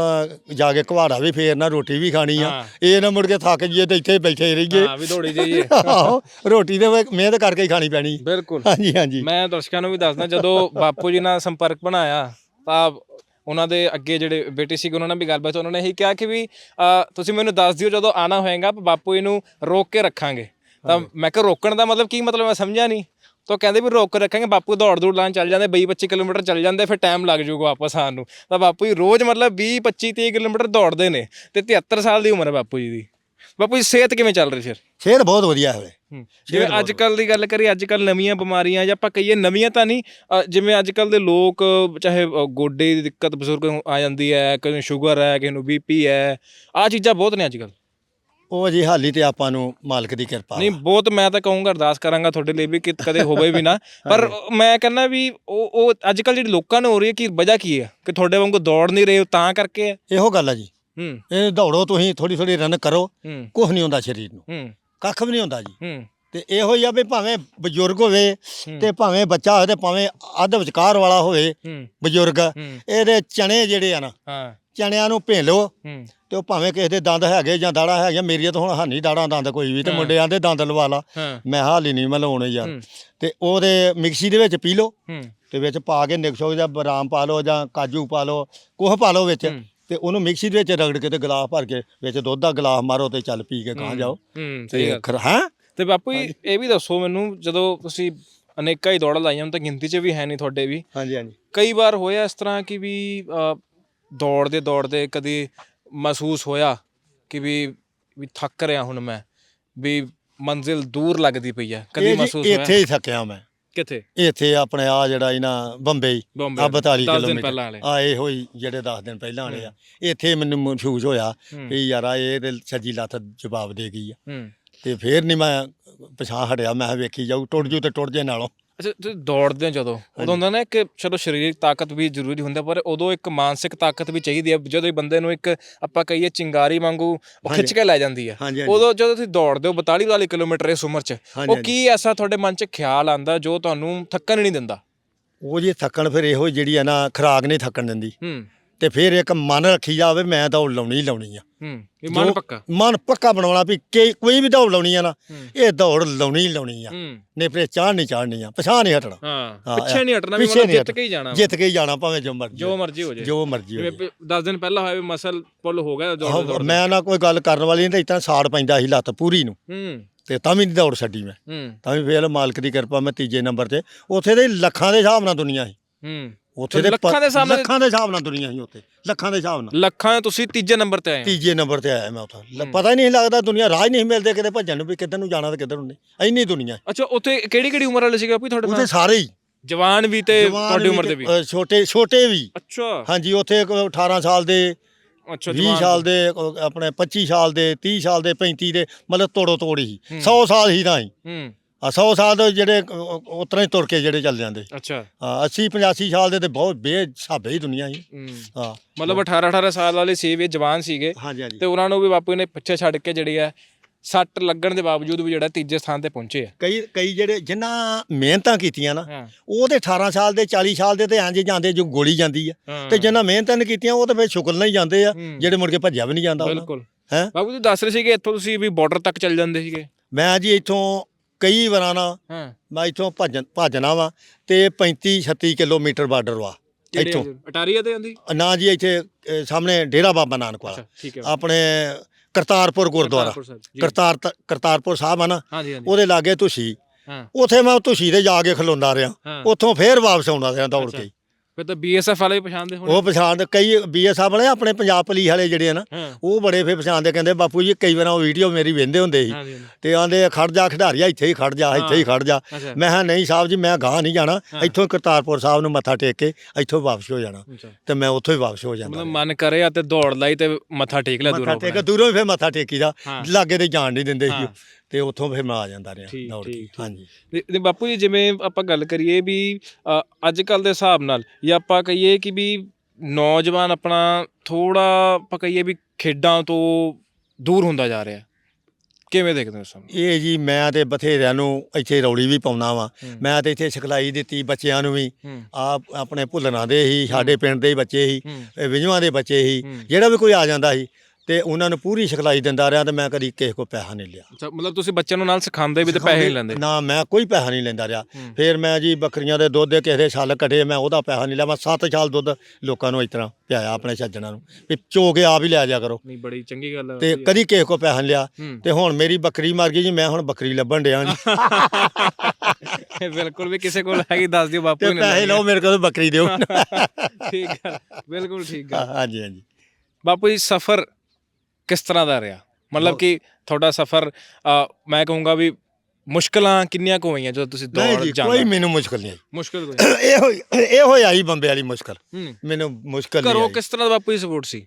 ਜਾ ਕੇ ਘਵਾੜਾ ਵੀ ਫੇਰਨਾ ਰੋਟੀ ਵੀ ਖਾਣੀ ਆ। ਇਹ ਨਾ ਮੁੜ ਕੇ ਥੱਕ ਜੀਏ ਤੇ ਇੱਥੇ ਬੈਠੇ ਰਹੀਏ। ਹਾਂ ਵੀ ਦੌੜੀ ਜਾਈਏ। ਆਹੋ ਰੋਟੀ ਤੇ ਮਿਹਨਤ ਕਰਕੇ ਹੀ ਖਾਣੀ ਪੈਣੀ। ਬਿਲਕੁਲ। ਹਾਂਜੀ ਹਾਂਜੀ। ਮੈਂ ਦਰਸ਼ਕਾਂ ਨੂੰ ਵੀ ਦੱਸਦਾ ਜਦੋਂ ਬਾਪੂ ਜੀ ਨਾਲ ਸੰਪਰਕ ਬਣਾਇਆ ਤਾਂ ਉਹਨਾਂ ਦੇ ਅੱਗੇ ਜਿਹੜੇ ਬੇਟੇ ਸੀਗੇ ਉਹਨਾਂ ਨਾਲ ਵੀ ਗੱਲਬਾਤ ਉਹਨਾਂ ਨੇ ਇਹੀ ਕਿਹਾ ਕਿ ਵੀ ਤੁਸੀਂ ਮੈਨੂੰ ਦੱਸ ਦਿਓ ਜਦੋਂ ਆਣਾ ਹੋਏਗਾ ਬਾਪੂ ਜੀ ਨੂੰ ਰੋਕ ਕੇ ਰੱਖਾਂਗੇ। ਤਾਂ ਮੈਂ ਕਿਹਾ ਰੋਕਣ ਦਾ ਮਤਲਬ ਕੀ ਮਤਲਬ ਮੈਂ ਸਮਝਿਆ ਨਹੀਂ। ਤਾਂ ਕਹਿੰਦੇ ਵੀ ਰੋਕ ਕੇ ਰੱਖਾਂਗੇ ਬਾਪੂ ਦੌੜ ਦੌੜ ਲਾਣ ਚੱਲ ਜਾਂਦੇ 22 25 ਕਿਲੋਮੀਟਰ ਚੱਲ ਜਾਂਦੇ ਫਿਰ ਟਾਈਮ ਲੱਗ ਜਾਊਗਾ ਵਾਪਸ ਆਉਣ ਨੂੰ। ਤਾਂ ਬਾਪੂ ਜੀ ਰੋਜ਼ ਮਤਲਬ 20 25 30 ਕਿਲੋਮੀਟਰ ਦੌੜਦੇ ਨੇ ਤੇ 73 ਸਾਲ ਦੀ ਉਮਰ ਹੈ ਬਾਪੂ ਜੀ ਦੀ। ਬਾਪੂ ਜੀ ਸਿਹਤ ਕਿਵੇਂ ਚੱਲ ਰਹੀ ਫਿਰ? ਸਿਹਤ ਬਹੁਤ ਵਧੀਆ ਹੈ ਜਿਵੇਂ ਅੱਜ ਕੱਲ ਦੀ ਗੱਲ ਕਰੀ ਅੱਜ ਕੱਲ ਨਵੀਆਂ ਬਿਮਾਰੀਆਂ ਜਾਂ ਆਪਾਂ ਕਹੀਏ ਨਵੀਆਂ ਤਾਂ ਨਹੀਂ ਜਿਵੇਂ ਅੱਜ ਕੱਲ ਦੇ ਲੋਕ ਚਾਹੇ ਗੋਡੇ ਦੀ ਦਿੱਕਤ ਬਜ਼ੁਰਗ ਆ ਜਾਂਦੀ ਹੈ ਕਿਸੇ ਨੂੰ ਸ਼ੂਗਰ ਹੈ ਕਿਸੇ ਨੂੰ ਬੀਪੀ ਹੈ ਆ ਚੀਜ਼ਾਂ ਬਹੁਤ ਨੇ ਅੱਜ ਕੱਲ ਉਹ ਜੀ ਹਾਲੀ ਤੇ ਆਪਾਂ ਨੂੰ ਮਾਲਕ ਦੀ ਕਿਰਪਾ ਨਹੀਂ ਬਹੁਤ ਮੈਂ ਤਾਂ ਕਹੂੰਗਾ ਅਰਦਾਸ ਕਰਾਂਗਾ ਤੁਹਾਡੇ ਲਈ ਵੀ ਕਿ ਕਦੇ ਹੋਵੇ ਵੀ ਨਾ। ਪਰ ਮੈਂ ਕਹਿੰਦਾ ਵੀ ਉਹ ਉਹ ਅੱਜ ਕੱਲ ਜਿਹੜੀ ਲੋਕਾਂ ਨੂੰ ਹੋ ਰਹੀ ਹੈ ਕਿ ਵਜ੍ਹਾ ਕੀ ਹੈ? ਕਿ ਤੁਹਾਡੇ ਵਾਂਗੂ ਦੌੜ ਨਹੀਂ ਰਹੇ ਹੋ ਤਾਂ ਕਰਕੇ ਹੈ? ਇਹੋ ਗੱਲ ਆ ਜੀ। ਹੂੰ। ਇਹ ਦੌੜੋ ਤੁਸੀਂ ਥੋੜੀ ਥੋੜੀ ਰਨ ਕਰੋ। ਹੂੰ। ਕੁਝ ਨਹੀਂ ਹੁੰਦਾ ਸਰੀਰ ਨੂੰ। ਹੂੰ। ਕੱਖ ਵੀ ਨਹੀਂ ਹੁੰਦਾ ਜੀ। ਹੂੰ। ਤੇ ਇਹੋ ਹੀ ਆ ਵੀ ਭਾਵੇਂ ਬਜ਼ੁਰਗ ਹੋਵੇ ਹੂੰ। ਤੇ ਭਾਵੇਂ ਬੱਚਾ ਹੋਵੇ ਤੇ ਭਾਵੇਂ ਅੱਧ ਵਿਚਕਾਰ ਵਾਲਾ ਹੋਵੇ ਹੂੰ। ਬਜ਼ੁਰਗ ਹੂੰ। ਇਹਦੇ ਚਣੇ ਜਿਹੜੇ ਆ ਨਾ ਹਾਂ। ਚਣਿਆਂ ਨੂੰ ਭੇ ਲਓ। ਹੂੰ। ਤੇ ਉਹ ਭਾਵੇਂ ਕਿਸੇ ਦੇ ਦੰਦ ਹੈਗੇ ਜਾਂ ਦਾੜਾ ਹੈਗੀਆਂ ਮੇਰੀਆਂ ਤਾਂ ਹੁਣ ਹਾਨੀ ਦਾੜਾ ਦੰਦ ਕੋਈ ਵੀ ਤੇ ਹਾਂ। ਮੁੰਡਿਆਂ ਦੇ ਦੰਦ ਲਵਾ ਲਾ। ਹਾਂ। ਮੈਂ ਹਾਲੀ ਨਹੀਂ ਮੈਂ ਲਾਉਣੇ ਯਾਰ ਤੇ ਉਹਦੇ ਮਿਕਸੀ ਦੇ ਵਿੱਚ ਪੀ ਲਓ। ਹੂੰ। ਤੇ ਵਿੱਚ ਪਾ ਕੇ ਨਿਕਸ਼ੋ ਜਾਂ ਬਦਾਮ ਪਾ ਲਓ ਜਾਂ ਕਾਜੂ ਪਾ ਲਓ ਕੁਝ ਪਾ ਲਓ ਵਿੱਚ। ਤੇ ਉਹਨੂੰ ਮਿਕਸੀ ਦੇ ਵਿੱਚ ਰਗੜ ਕੇ ਤੇ ਗਲਾਸ ਭਰ ਕੇ ਵਿੱਚ ਦੁੱਧ ਦਾ ਗਲਾਸ ਮਾਰੋ ਤੇ ਚੱਲ ਪੀ ਕੇ ਗਾਂ ਜਾਓ। ਹੂੰ ਸਹੀ ਤੇ ਗੱਲ। ਖਰ ਹਾਂ? ਤੇ ਬਾਪੂ ਜੀ ਇਹ ਵੀ ਦੱਸੋ ਮੈਨੂੰ ਜਦੋਂ ਤੁਸੀਂ ਅਨੇਕਾਂ ਹੀ ਦੌੜਾਂ ਲਾਈਆਂ ਹੁਣ ਤਾਂ ਗਿਣਤੀ 'ਚ ਵੀ ਹੈ ਨਹੀਂ ਤੁਹਾਡੇ ਵੀ। ਹਾਂਜੀ ਹਾਂਜੀ। ਕਈ ਵਾਰ ਹੋਇਆ ਇਸ ਤਰ੍ਹਾਂ ਕਿ ਵੀ ਅ, ਦੌੜਦੇ ਦੌੜਦੇ ਕਦੀ ਮਹਿਸੂਸ ਹੋਇਆ ਕਿ ਵੀ ਵੀ ਥੱਕ ਰਿਹਾ ਹੁਣ ਮੈਂ ਵੀ ਮੰਜ਼ਿਲ ਦੂਰ ਲੱਗਦੀ ਪਈ ਹੈ। ਕਦੀ ਇਹ ਜੀ ਮਹਿਸੂਸ ਹੋਇਆ? ਇੱਥੇ ਹੀ ਥੱਕਿਆ ਮੈਂ। ਕਿੱਥੇ? ਇੱਥੇ ਆਪਣੇ ਆ ਜਿਹੜਾ ਇਹਨਾਂ ਬੰਬਈ ਬੰਬੇ। ਆ 42 ਦਸ ਦਿਨ ਕਿਲੋਮੀਟਰ। ਪਹਿਲਾਂ ਵਾਲੇ। ਆ ਇਹੋ ਹੀ ਜਿਹੜੇ 10 ਦਿਨ ਪਹਿਲਾਂ ਵਾਲੇ ਆ। ਇੱਥੇ ਮੈਨੂੰ ਮਹਿਸੂਸ ਹੋਇਆ ਹੂੰ। ਵੀ ਯਾਰਾ ਇਹ ਤੇ ਸੱਜੀ ਲੱਤ ਜਵਾਬ ਦੇ ਗਈ ਆ। ਹੂੰ। ਤੇ ਫੇਰ ਨਹੀਂ ਮੈਂ ਪਛਾਣ ਹਟਿਆ ਮੈਂ ਕਿਹਾ ਵੇਖੀ ਜਾਊ ਟੁੱਟ ਜੂ ਤੇ ਟੁੱਟ ਜੇ ਨਾਲੋਂ। ਅੱਛਾ ਤੁਸੀਂ ਦੌੜਦੇ ਹੋ ਜਦੋਂ? ਉਦੋਂ ਹੁੰਦਾ ਨਾ ਕਿ ਚਲੋ ਸਰੀਰਕ ਤਾਕਤ ਵੀ ਜ਼ਰੂਰੀ ਹੁੰਦਾ ਪਰ ਉਦੋਂ ਇੱਕ ਮਾਨਸਿਕ ਤਾਕਤ ਵੀ ਚਾਹੀਦੀ ਹੈ ਜਦੋਂ ਹੀ ਬੰਦੇ ਨੂੰ ਇੱਕ ਆਪਾਂ ਕਹੀਏ ਚਿੰਗਾਰੀ ਵਾਂਗੂ ਉਹ ਖਿੱਚ ਕੇ ਲੈ ਜਾਂਦੀ ਹੈ ਹਾਂਜੀ, ਹਾਂਜੀ। ਉਦੋਂ ਜਦੋਂ ਤੁਸੀਂ ਦੌੜਦੇ ਹੋ 42 ਵਾਲੇ ਕਿਲੋਮੀਟਰ ਇਸ ਉਮਰ 'ਚ ਹਾਂਜੀ, ਉਹ ਕੀ ਐਸਾ ਤੁਹਾਡੇ ਮਨ 'ਚ ਖਿਆਲ ਆਂਦਾ ਜੋ ਤੁਹਾਨੂੰ ਥੱਕਣ ਹੀ ਨਹੀਂ ਦਿੰਦਾ? ਉਹ ਜੀ ਥੱਕਣ ਫਿਰ ਇਹੋ ਜਿਹੜੀ ਆ ਨਾ ਖਰਾਕ ਨਹੀਂ ਥੱਕਣ ਦਿੰਦੀ। ਹੂੰ। ਤੇ ਫਿਰ ਇੱਕ ਮਨ ਰੱਖੀ ਜਾਵੇ ਮੈਂ ਦੌੜ ਲਾਉਣੀ ਹੀ ਲਾਉਣੀ ਆ। ਹੂੰ ਇਹ ਮਨ ਜੋ- ਪੱਕਾ? ਮਨ ਪੱਕਾ ਬਣਾਉਣਾ ਵੀ ਕਿ ਕੋਈ ਵੀ ਦੌੜ ਲਾਉਣੀ ਆ ਨਾ ਹੂੰ। ਇਹ ਦੌੜ ਲਾਉਣੀ ਹੀ ਲਾਉਣੀ ਆ। ਹੂੰ। ਨੇ ਫਿਰ ਚਾਹ ਨਹੀਂ ਚਾੜਨੀ ਆ ਪਛਾਣ ਨਹੀਂ ਹਟਣਾ। ਹਾਂ ਹਾਂ, ਪਿੱਛੇ ਨਹੀਂ ਹਟਣਾ ਵੀ ਪਿੱਛੇ ਮਤਲਬ ਨਹੀਂ ਜਿੱਤ। ਕੇ ਹੀ ਜਾਣਾ ਜਿੱਤ ਕੇ ਹੀ ਜਾਣਾ ਭਾਵੇਂ ਜੋ ਮਰਜ਼ੀ ਜੋ ਮਰਜ਼ੀ ਹੋ ਜਾਏ ਜੋ ਮਰਜ਼ੀ ਹੋ ਜਿਵੇਂ 10 ਦਿਨ ਪਹਿਲਾਂ ਹੋਇਆ ਵੀ ਮਸਲ ਪੁੱਲ ਹੋ ਗਿਆ ਦੌੜਦੇ ਆਹੋ, ਦੌੜਦੇ ਮੈਂ ਨਾ ਕੋਈ ਗੱਲ ਕਰਨ ਵਾਲੀ ਨਹੀਂ ਤੇ ਇਤਾਂ ਸਾੜ ਪੈਂਦਾ ਸੀ ਲੱਤ ਪੂਰੀ ਨੂੰ। ਹੂੰ। ਤੇ ਤਾਂ ਵੀ ਨਹੀਂ ਦੌੜ ਛੱਡੀ ਮੈਂ। ਹੂੰ। ਤਾਂ ਵੀ ਫੇਰ ਮਾਲਕ ਦੀ ਕਿਰਪਾ ਮੈਂ ਤੀਜੇ ਨੰਬਰ ਤੇ। ਉੱਥੇ ਦੇ ਲੱਖਾਂ ਦੇ ਹਿਸਾਬ ਨਾਲ ਦੁਨੀਆ ਸੀ। ਹੂੰ। ਉੱਥੇ ਦੇ ਪ- ਲੱਖਾਂ ਦੇ ਹਿਸਾਬ ਨਾਲ- ਲੱਖਾਂ ਦੇ ਹਿਸਾਬ ਨਾਲ ਦੁਨੀਆ ਸੀ ਉੱਥੇ। ਲੱਖਾਂ ਦੇ ਹਿਸਾਬ ਨਾਲ। ਲੱਖਾਂ ਤੁਸੀਂ ਤੀਜੇ ਨੰਬਰ ਤੇ ਆਏ ਹੋ। ਤੀਜੇ ਨੰਬਰ ਤੇ ਆਇਆ ਮੈਂ ਉੱਥੇ। ਲ- ਪਤਾ ਹੀ ਨਹੀਂ ਲੱਗਦਾ ਦੁਨੀਆ ਹੀ ਨਹੀਂ ਮਿਲਦੇ ਕਿਤੇ ਭੱਜਣ ਨੂੰ ਵੀ ਕਿੱਧਰ ਨੂੰ ਜਾਣਾ ਤੇ ਕਿੱਧਰ ਨੂੰ ਨਹੀਂ। ਇੰਨੀ ਦੁਨੀਆ ਅੱਛਾ ਉੱਥੇ ਕਿਹੜੀ ਕਿਹੜੀ ਉਮਰ ਵਾਲੇ ਸੀਗੇ ਵੀ ਤੁਹਾਡੇ ਨਾਲ? ਸਾਰੇ ਹੀ। ਜਵਾਨ ਵੀ ਤੇ ਜਵਾਨ ਤੁਹਾਡੀ ਉਮਰ ਦੇ ਤੇ, ਵੀ। ਅ, ਛੋਟੇ ਛੋਟੇ ਵੀ। ਅੱਛਾ। ਹਾਂਜੀ ਉੱਥੇ ਕੋਈ 18 ਸਾਲ ਦੇ ਅੱਛਾ 20 ਜਵਾਨ ਸਾਲ ਦੇ ਅ, ਆਪਣੇ 25 ਸਾਲ ਦੇ 30 ਸਾਲ ਦੇ 35 ਦੇ ਮਤਲਬ ਤੋੜੋ ਤੋੜ ਹੀ। 100 ਸਾਲ ਹੀ ਤਾਂ ਹੀ। ਹੂੰ। 100 ਸਾਲ ਦੇ ਜਿਹੜੇ ਉਤਰਾ ਹੀ ਤੁਰ ਕੇ ਜਿਹੜੇ ਚੱਲ ਜਾਂਦੇ। ਅੱਛਾ। ਆ 80 85 ਸਾਲ ਦੇ ਤੇ ਬਹੁਤ ਬੇਸਾਬੇ ਹੀ ਦੁਨੀਆ ਹੂੰ। ਹਾਂ। ਮਤਲਬ 18 18 ਸਾਲ ਵਾਲੇ ਸੀ ਵੀ ਜਵਾਨ ਸੀਗੇ। ਤੇ ਉਹਨਾਂ ਨੂੰ ਵੀ ਬਾਪੂ ਨੇ ਪਿੱਛੇ ਛੱਡ ਕੇ ਜਿਹੜੀ ਹੈ ਸੱਟ ਲੱਗਣ ਦੇ ਬਾਵਜੂਦ ਵੀ ਜਿਹੜਾ ਤੀਜੇ ਸਥਾਨ ਤੇ ਪਹੁੰਚੇ ਆ। ਕਈ ਕਈ ਜਿਹੜੇ ਜਿਨ੍ਹਾਂ ਮਿਹਨਤਾਂ ਕੀਤੀਆਂ ਨਾ ਹਾਂ। ਉਹ ਤੇ 18 ਸਾਲ ਦੇ 40 ਸਾਲ ਦੇ ਤੇ ਇੰਜ ਜਾਂਦੇ ਜੋ ਗੋਲੀ ਜਾਂਦੀ ਆ। ਹਾਂ। ਤੇ ਜਿਨ੍ਹਾਂ ਮਿਹਨਤਾਂ ਨਹੀਂ ਕੀਤੀਆਂ ਉਹ ਤੇ ਫਿਰ ਸ਼ੁਕਰ ਨਾਲ ਹੀ ਜਾਂਦੇ ਆ ਹੂੰ। ਜਿਹੜੇ ਮੁੜ ਕੇ ਭੱਜਿਆ ਵੀ ਨਹੀਂ ਜਾਂਦਾ ਬਿਲਕੁਲ। ਹੈ? ਬਾਪੂ ਜੀ ਦੱਸ ਰਹੇ ਸੀਗੇ ਇੱਥੋਂ ਤੁਸੀਂ ਵੀ ਬਾਰਡਰ ਤੱਕ ਚੱਲ ਜਾਂਦੇ ਸੀਗੇ। ਮੈਂ ਜੀ ਇੱਥੋਂ ਕਈ ਵਾਰਾਂ ਨਾ ਹਾਂ। ਮੈਂ ਇੱਥੋਂ ਭੱਜਣ ਭੱਜਣਾ ਵਾ ਤੇ 35 36 ਕਿਲੋਮੀਟਰ ਬਾਰਡਰ ਵਾ ਇੱਥੋਂ। ਅਟਾਰੀਆ ਤੇ ਆਂਦੀ ਨਾ ਜੀ ਇੱਥੇ ਸਾਹਮਣੇ ਡੇਰਾ ਬਾਬਾ ਨਾਨਕ ਵਾਲਾ। ਅੱਛਾ ਠੀਕ ਹੈ। ਆਪਣੇ ਕਰਤਾਰਪੁਰ ਗੁਰਦੁਆਰਾ। ਕਰਤਾਰਪੁਰ ਸਾਹਿਬ, ਜੀ। ਕਰਤਾਰ ਕਰਤਾਰਪੁਰ ਸਾਹਿਬ ਆ ਨਾ ਹਾਂਜੀ ਹਾਂਜੀ। ਉਹਦੇ ਲਾਗੇ ਤੁਸੀਂ। ਹਾਂ। ਉਥੇ ਮੈਂ ਤੁਸੀਂ ਤੇ ਜਾ ਕੇ ਖਲੋਂਦਾ ਰਿਹਾ। ਹਾਂ। ਉੱਥੋਂ ਫੇਰ ਵਾਪਸ ਆਉਂਦਾ ਰਿਹਾ ਦੌੜ ਅੱਛਾ। ਫਿਰ ਤਾਂ ਬੀਐਸਐਫ ਵਾਲੇ ਵੀ ਪਛਾਣਦੇ ਹੋਣੇ। ਉਹ ਪਛਾਣ ਕਈ ਬੀਐਸਐਫ ਵਾਲੇ ਆਪਣੇ ਪੰਜਾਬ ਪੁਲਿਸ ਵਾਲੇ ਜਿਹੜੇ ਆ ਨਾ ਹਾਂ। ਉਹ ਬੜੇ ਫੇ ਪਛਾਣਦੇ ਕਹਿੰਦੇ ਬਾਪੂ ਜੀ ਕਈ ਵਾਰ ਉਹ ਵੀਡੀਓ ਮੇਰੀ ਵੇਂਦੇ ਹੁੰਦੇ ਸੀ। ਹਾਂਜੀ ਹਾਂਜੀ। ਤੇ ਆਂਦੇ ਖੜ ਜਾ ਖਿਡਾਰੀਆ ਇੱਥੇ ਹੀ ਖੜ ਜਾ ਇੱਥੇ ਹੀ ਖੜ ਜਾ। ਅੱਛਾ। ਮੈਂ ਕਿਹਾ ਨਹੀਂ ਸਾਹਿਬ ਜੀ ਮੈਂ ਗਾਂ ਨਹੀਂ ਜਾਣਾ। ਇੱਥੋਂ ਕਰਤਾਰਪੁਰ ਸਾਹਿਬ ਨੂੰ ਮੱਥਾ ਟੇਕ ਕੇ ਇੱਥੋਂ ਵਾਪਸ ਹੋ ਜਾਣਾ। ਅੱਛਾ। ਤੇ ਮੈਂ ਉੱਥੋਂ ਹੀ ਵਾਪਸ ਹੋ ਜਾਂਦਾ। ਮਤਲਬ ਮਨ ਕਰਿਆ ਤੇ ਦੌੜ ਲਈ ਤੇ ਮੱਥਾ ਟੇਕ ਲਿਆ ਮੱਥਾ ਦੂਰੋਂ ਟੇਕ ਦੂਰੋਂ ਹੀ ਫੇ ਮੱਥਾ ਟੇਕੀ ਦਾ ਹਾਂ। ਲਾਗੇ ਤੇ ਜਾਣ ਨਹੀਂ ਦਿੰਦੇ ਹਾਂ। ਤੇ ਉੱਥੋਂ ਫੇ ਮੈਂ ਆ ਜਾਂਦਾ ਰਿਹਾ ਠੀਕ, ਦੌੜ ਕੇ। ਠੀਕ, ਠੀਕ। ਹਾਂਜੀ। ਤੇ ਤੇ ਬਾਪੂ ਜੀ ਜਿਵੇਂ ਆਪਾਂ ਗੱਲ ਕਰੀਏ ਵੀ ਅ, ਅੱਜ ਕੱਲ ਦੇ ਹਿਸਾਬ ਨਾਲ ਜਾਂ ਆਪਾਂ ਕਹੀਏ ਕਿ ਵੀ ਨੌਜਵਾਨ ਆਪਣਾ ਥੋੜਾ ਆਪਾਂ ਕਹੀਏ ਵੀ ਖੇਡਾਂ ਤੋਂ ਦੂਰ ਹੁੰਦਾ ਜਾ ਰਿਹਾ। ਕਿਵੇਂ ਦੇਖਦੇ ਹੋ ਇਸ ਨੂੰ ਇਹ ਜੀ ਮੈਂ ਤੇ ਬਥੇਰਿਆਂ ਨੂੰ ਇੱਥੇ ਰੌਲੀ ਵੀ ਪਾਉਣਾ ਵਾ। ਹੂੰ। ਮੈਂ ਤੇ ਇੱਥੇ ਸਿਖਲਾਈ ਦਿੱਤੀ ਬੱਚਿਆਂ ਨੂੰ ਵੀ। ਹੂੰ। ਆ ਆਪਣੇ ਭੁੱਲਣਾ ਦੇ ਹੀ ਸਾਡੇ ਪਿੰਡ ਦੇ ਹੀ ਬੱਚੇ ਹੀ ਹੂੰ। ਵਿਜਵਾਂ ਦੇ ਬੱਚੇ ਹੀ। ਹੂੰ। ਜਿਹੜਾ ਵੀ ਕੋਈ ਆ ਜਾਂਦਾ ਸੀ ਤੇ ਉਹਨਾਂ ਨੂੰ ਪੂਰੀ ਸਿਖਲਾਈ ਦਿੰਦਾ ਰਿਹਾ ਤੇ ਮੈਂ ਕਦੀ ਕਿਸੇ ਕੋ ਪੈਸਾ ਨਹੀਂ ਲਿਆ। ਅੱਛਾ ਮਤਲਬ ਤੁਸੀਂ ਬੱਚਿਆਂ ਨੂੰ ਨਾਲ ਸਿਖਾਉਂਦੇ ਵੀ ਤੇ ਪੈਸੇ ਨਹੀਂ ਲੈਂਦੇ? ਨਾ ਮੈਂ ਕੋਈ ਪੈਸਾ ਨਹੀਂ ਲੈਂਦਾ ਰਿਹਾ। ਫਿਰ ਮੈਂ ਜੀ ਬੱਕਰੀਆਂ ਦੇ ਦੁੱਧ ਦੇ ਕਿਸੇ ਦੇ ਛੱਲ ਕੱਢੇ ਮੈਂ ਉਹਦਾ ਪੈਸਾ ਨਹੀਂ ਲਿਆ। ਮੈਂ 7 ਸਾਲ ਦੁੱਧ ਲੋਕਾਂ ਨੂੰ ਇਸ ਤਰ੍ਹਾਂ ਪਿਆਇਆ ਆਪਣੇ ਸੱਜਣਾ ਨੂੰ। ਵੀ ਚੋ ਕੇ ਆਪ ਹੀ ਲਿਆ ਜਾ ਕਰੋ। ਨਹੀਂ ਬੜੀ ਚੰਗੀ ਗੱਲ ਹੈ ਤੇ ਕਦੀ ਕਿਸੇ ਕੋ ਪੈਸਾ ਨਹੀਂ ਲਿਆ। ਤੇ ਹੁਣ ਮੇਰੀ ਬੱਕਰੀ ਮਰ ਗਈ ਜੀ ਮੈਂ ਹੁਣ ਬੱਕਰੀ ਲੱਭਣ ਡਿਆ ਜੀ। (laughs) ਬਿਲਕੁਲ ਵੀ ਕਿਸੇ ਕੋਲ ਹੈਗੀ ਦੱਸ ਦਿਓ ਬਾਪੂ ਤੇ ਨੇ ਪੈਸੇ ਲਓ ਮੇਰੇ ਕੋਲ ਬੱਕਰੀ ਦਿਓ। (laughs) ਠੀਕ ਹੈ ਬਿਲਕੁਲ ਠੀਕ ਹੈ ਹਾਂਜੀ ਹਾਂਜੀ। ਬਾਪੂ ਜੀ ਸਫ਼ਰ ਕਿਸ ਤਰ੍ਹਾਂ ਦਾ ਰਿਹਾ? ਮਤਲਬ ਕਿ ਤੁਹਾਡਾ ਸਫ਼ਰ ਅ, ਮੈਂ ਕਹੂੰਗਾ ਵੀ ਮੁਸ਼ਕਲਾਂ ਕਿੰਨੀਆਂ ਕੁ ਹੋਈਆਂ ਜਦੋਂ ਤੁਸੀਂ ਨਹੀਂ ਦੌੜ ਜੀ ਜਾਂਦੇ ਕੋਈ ਮੈਨੂੰ ਮੁਸ਼ਕਲ ਨਹੀਂ ਮੁਸ਼ਕਲ ਕੋਈ ਆਈ (coughs) ਇਹੋ ਇਹੋ ਹੀ ਆਈ ਬੰਬੇ ਵਾਲੀ ਮੁਸ਼ਕਲ। ਹੂੰ। ਮੈਨੂੰ ਮੁਸ਼ਕਲ ਨਹੀਂ ਘਰੋਂ ਆਈ। ਕਿਸ ਤਰ੍ਹਾਂ ਦਾ ਬਾਪੂ ਦੀ ਸਪੋਰਟ ਸੀ?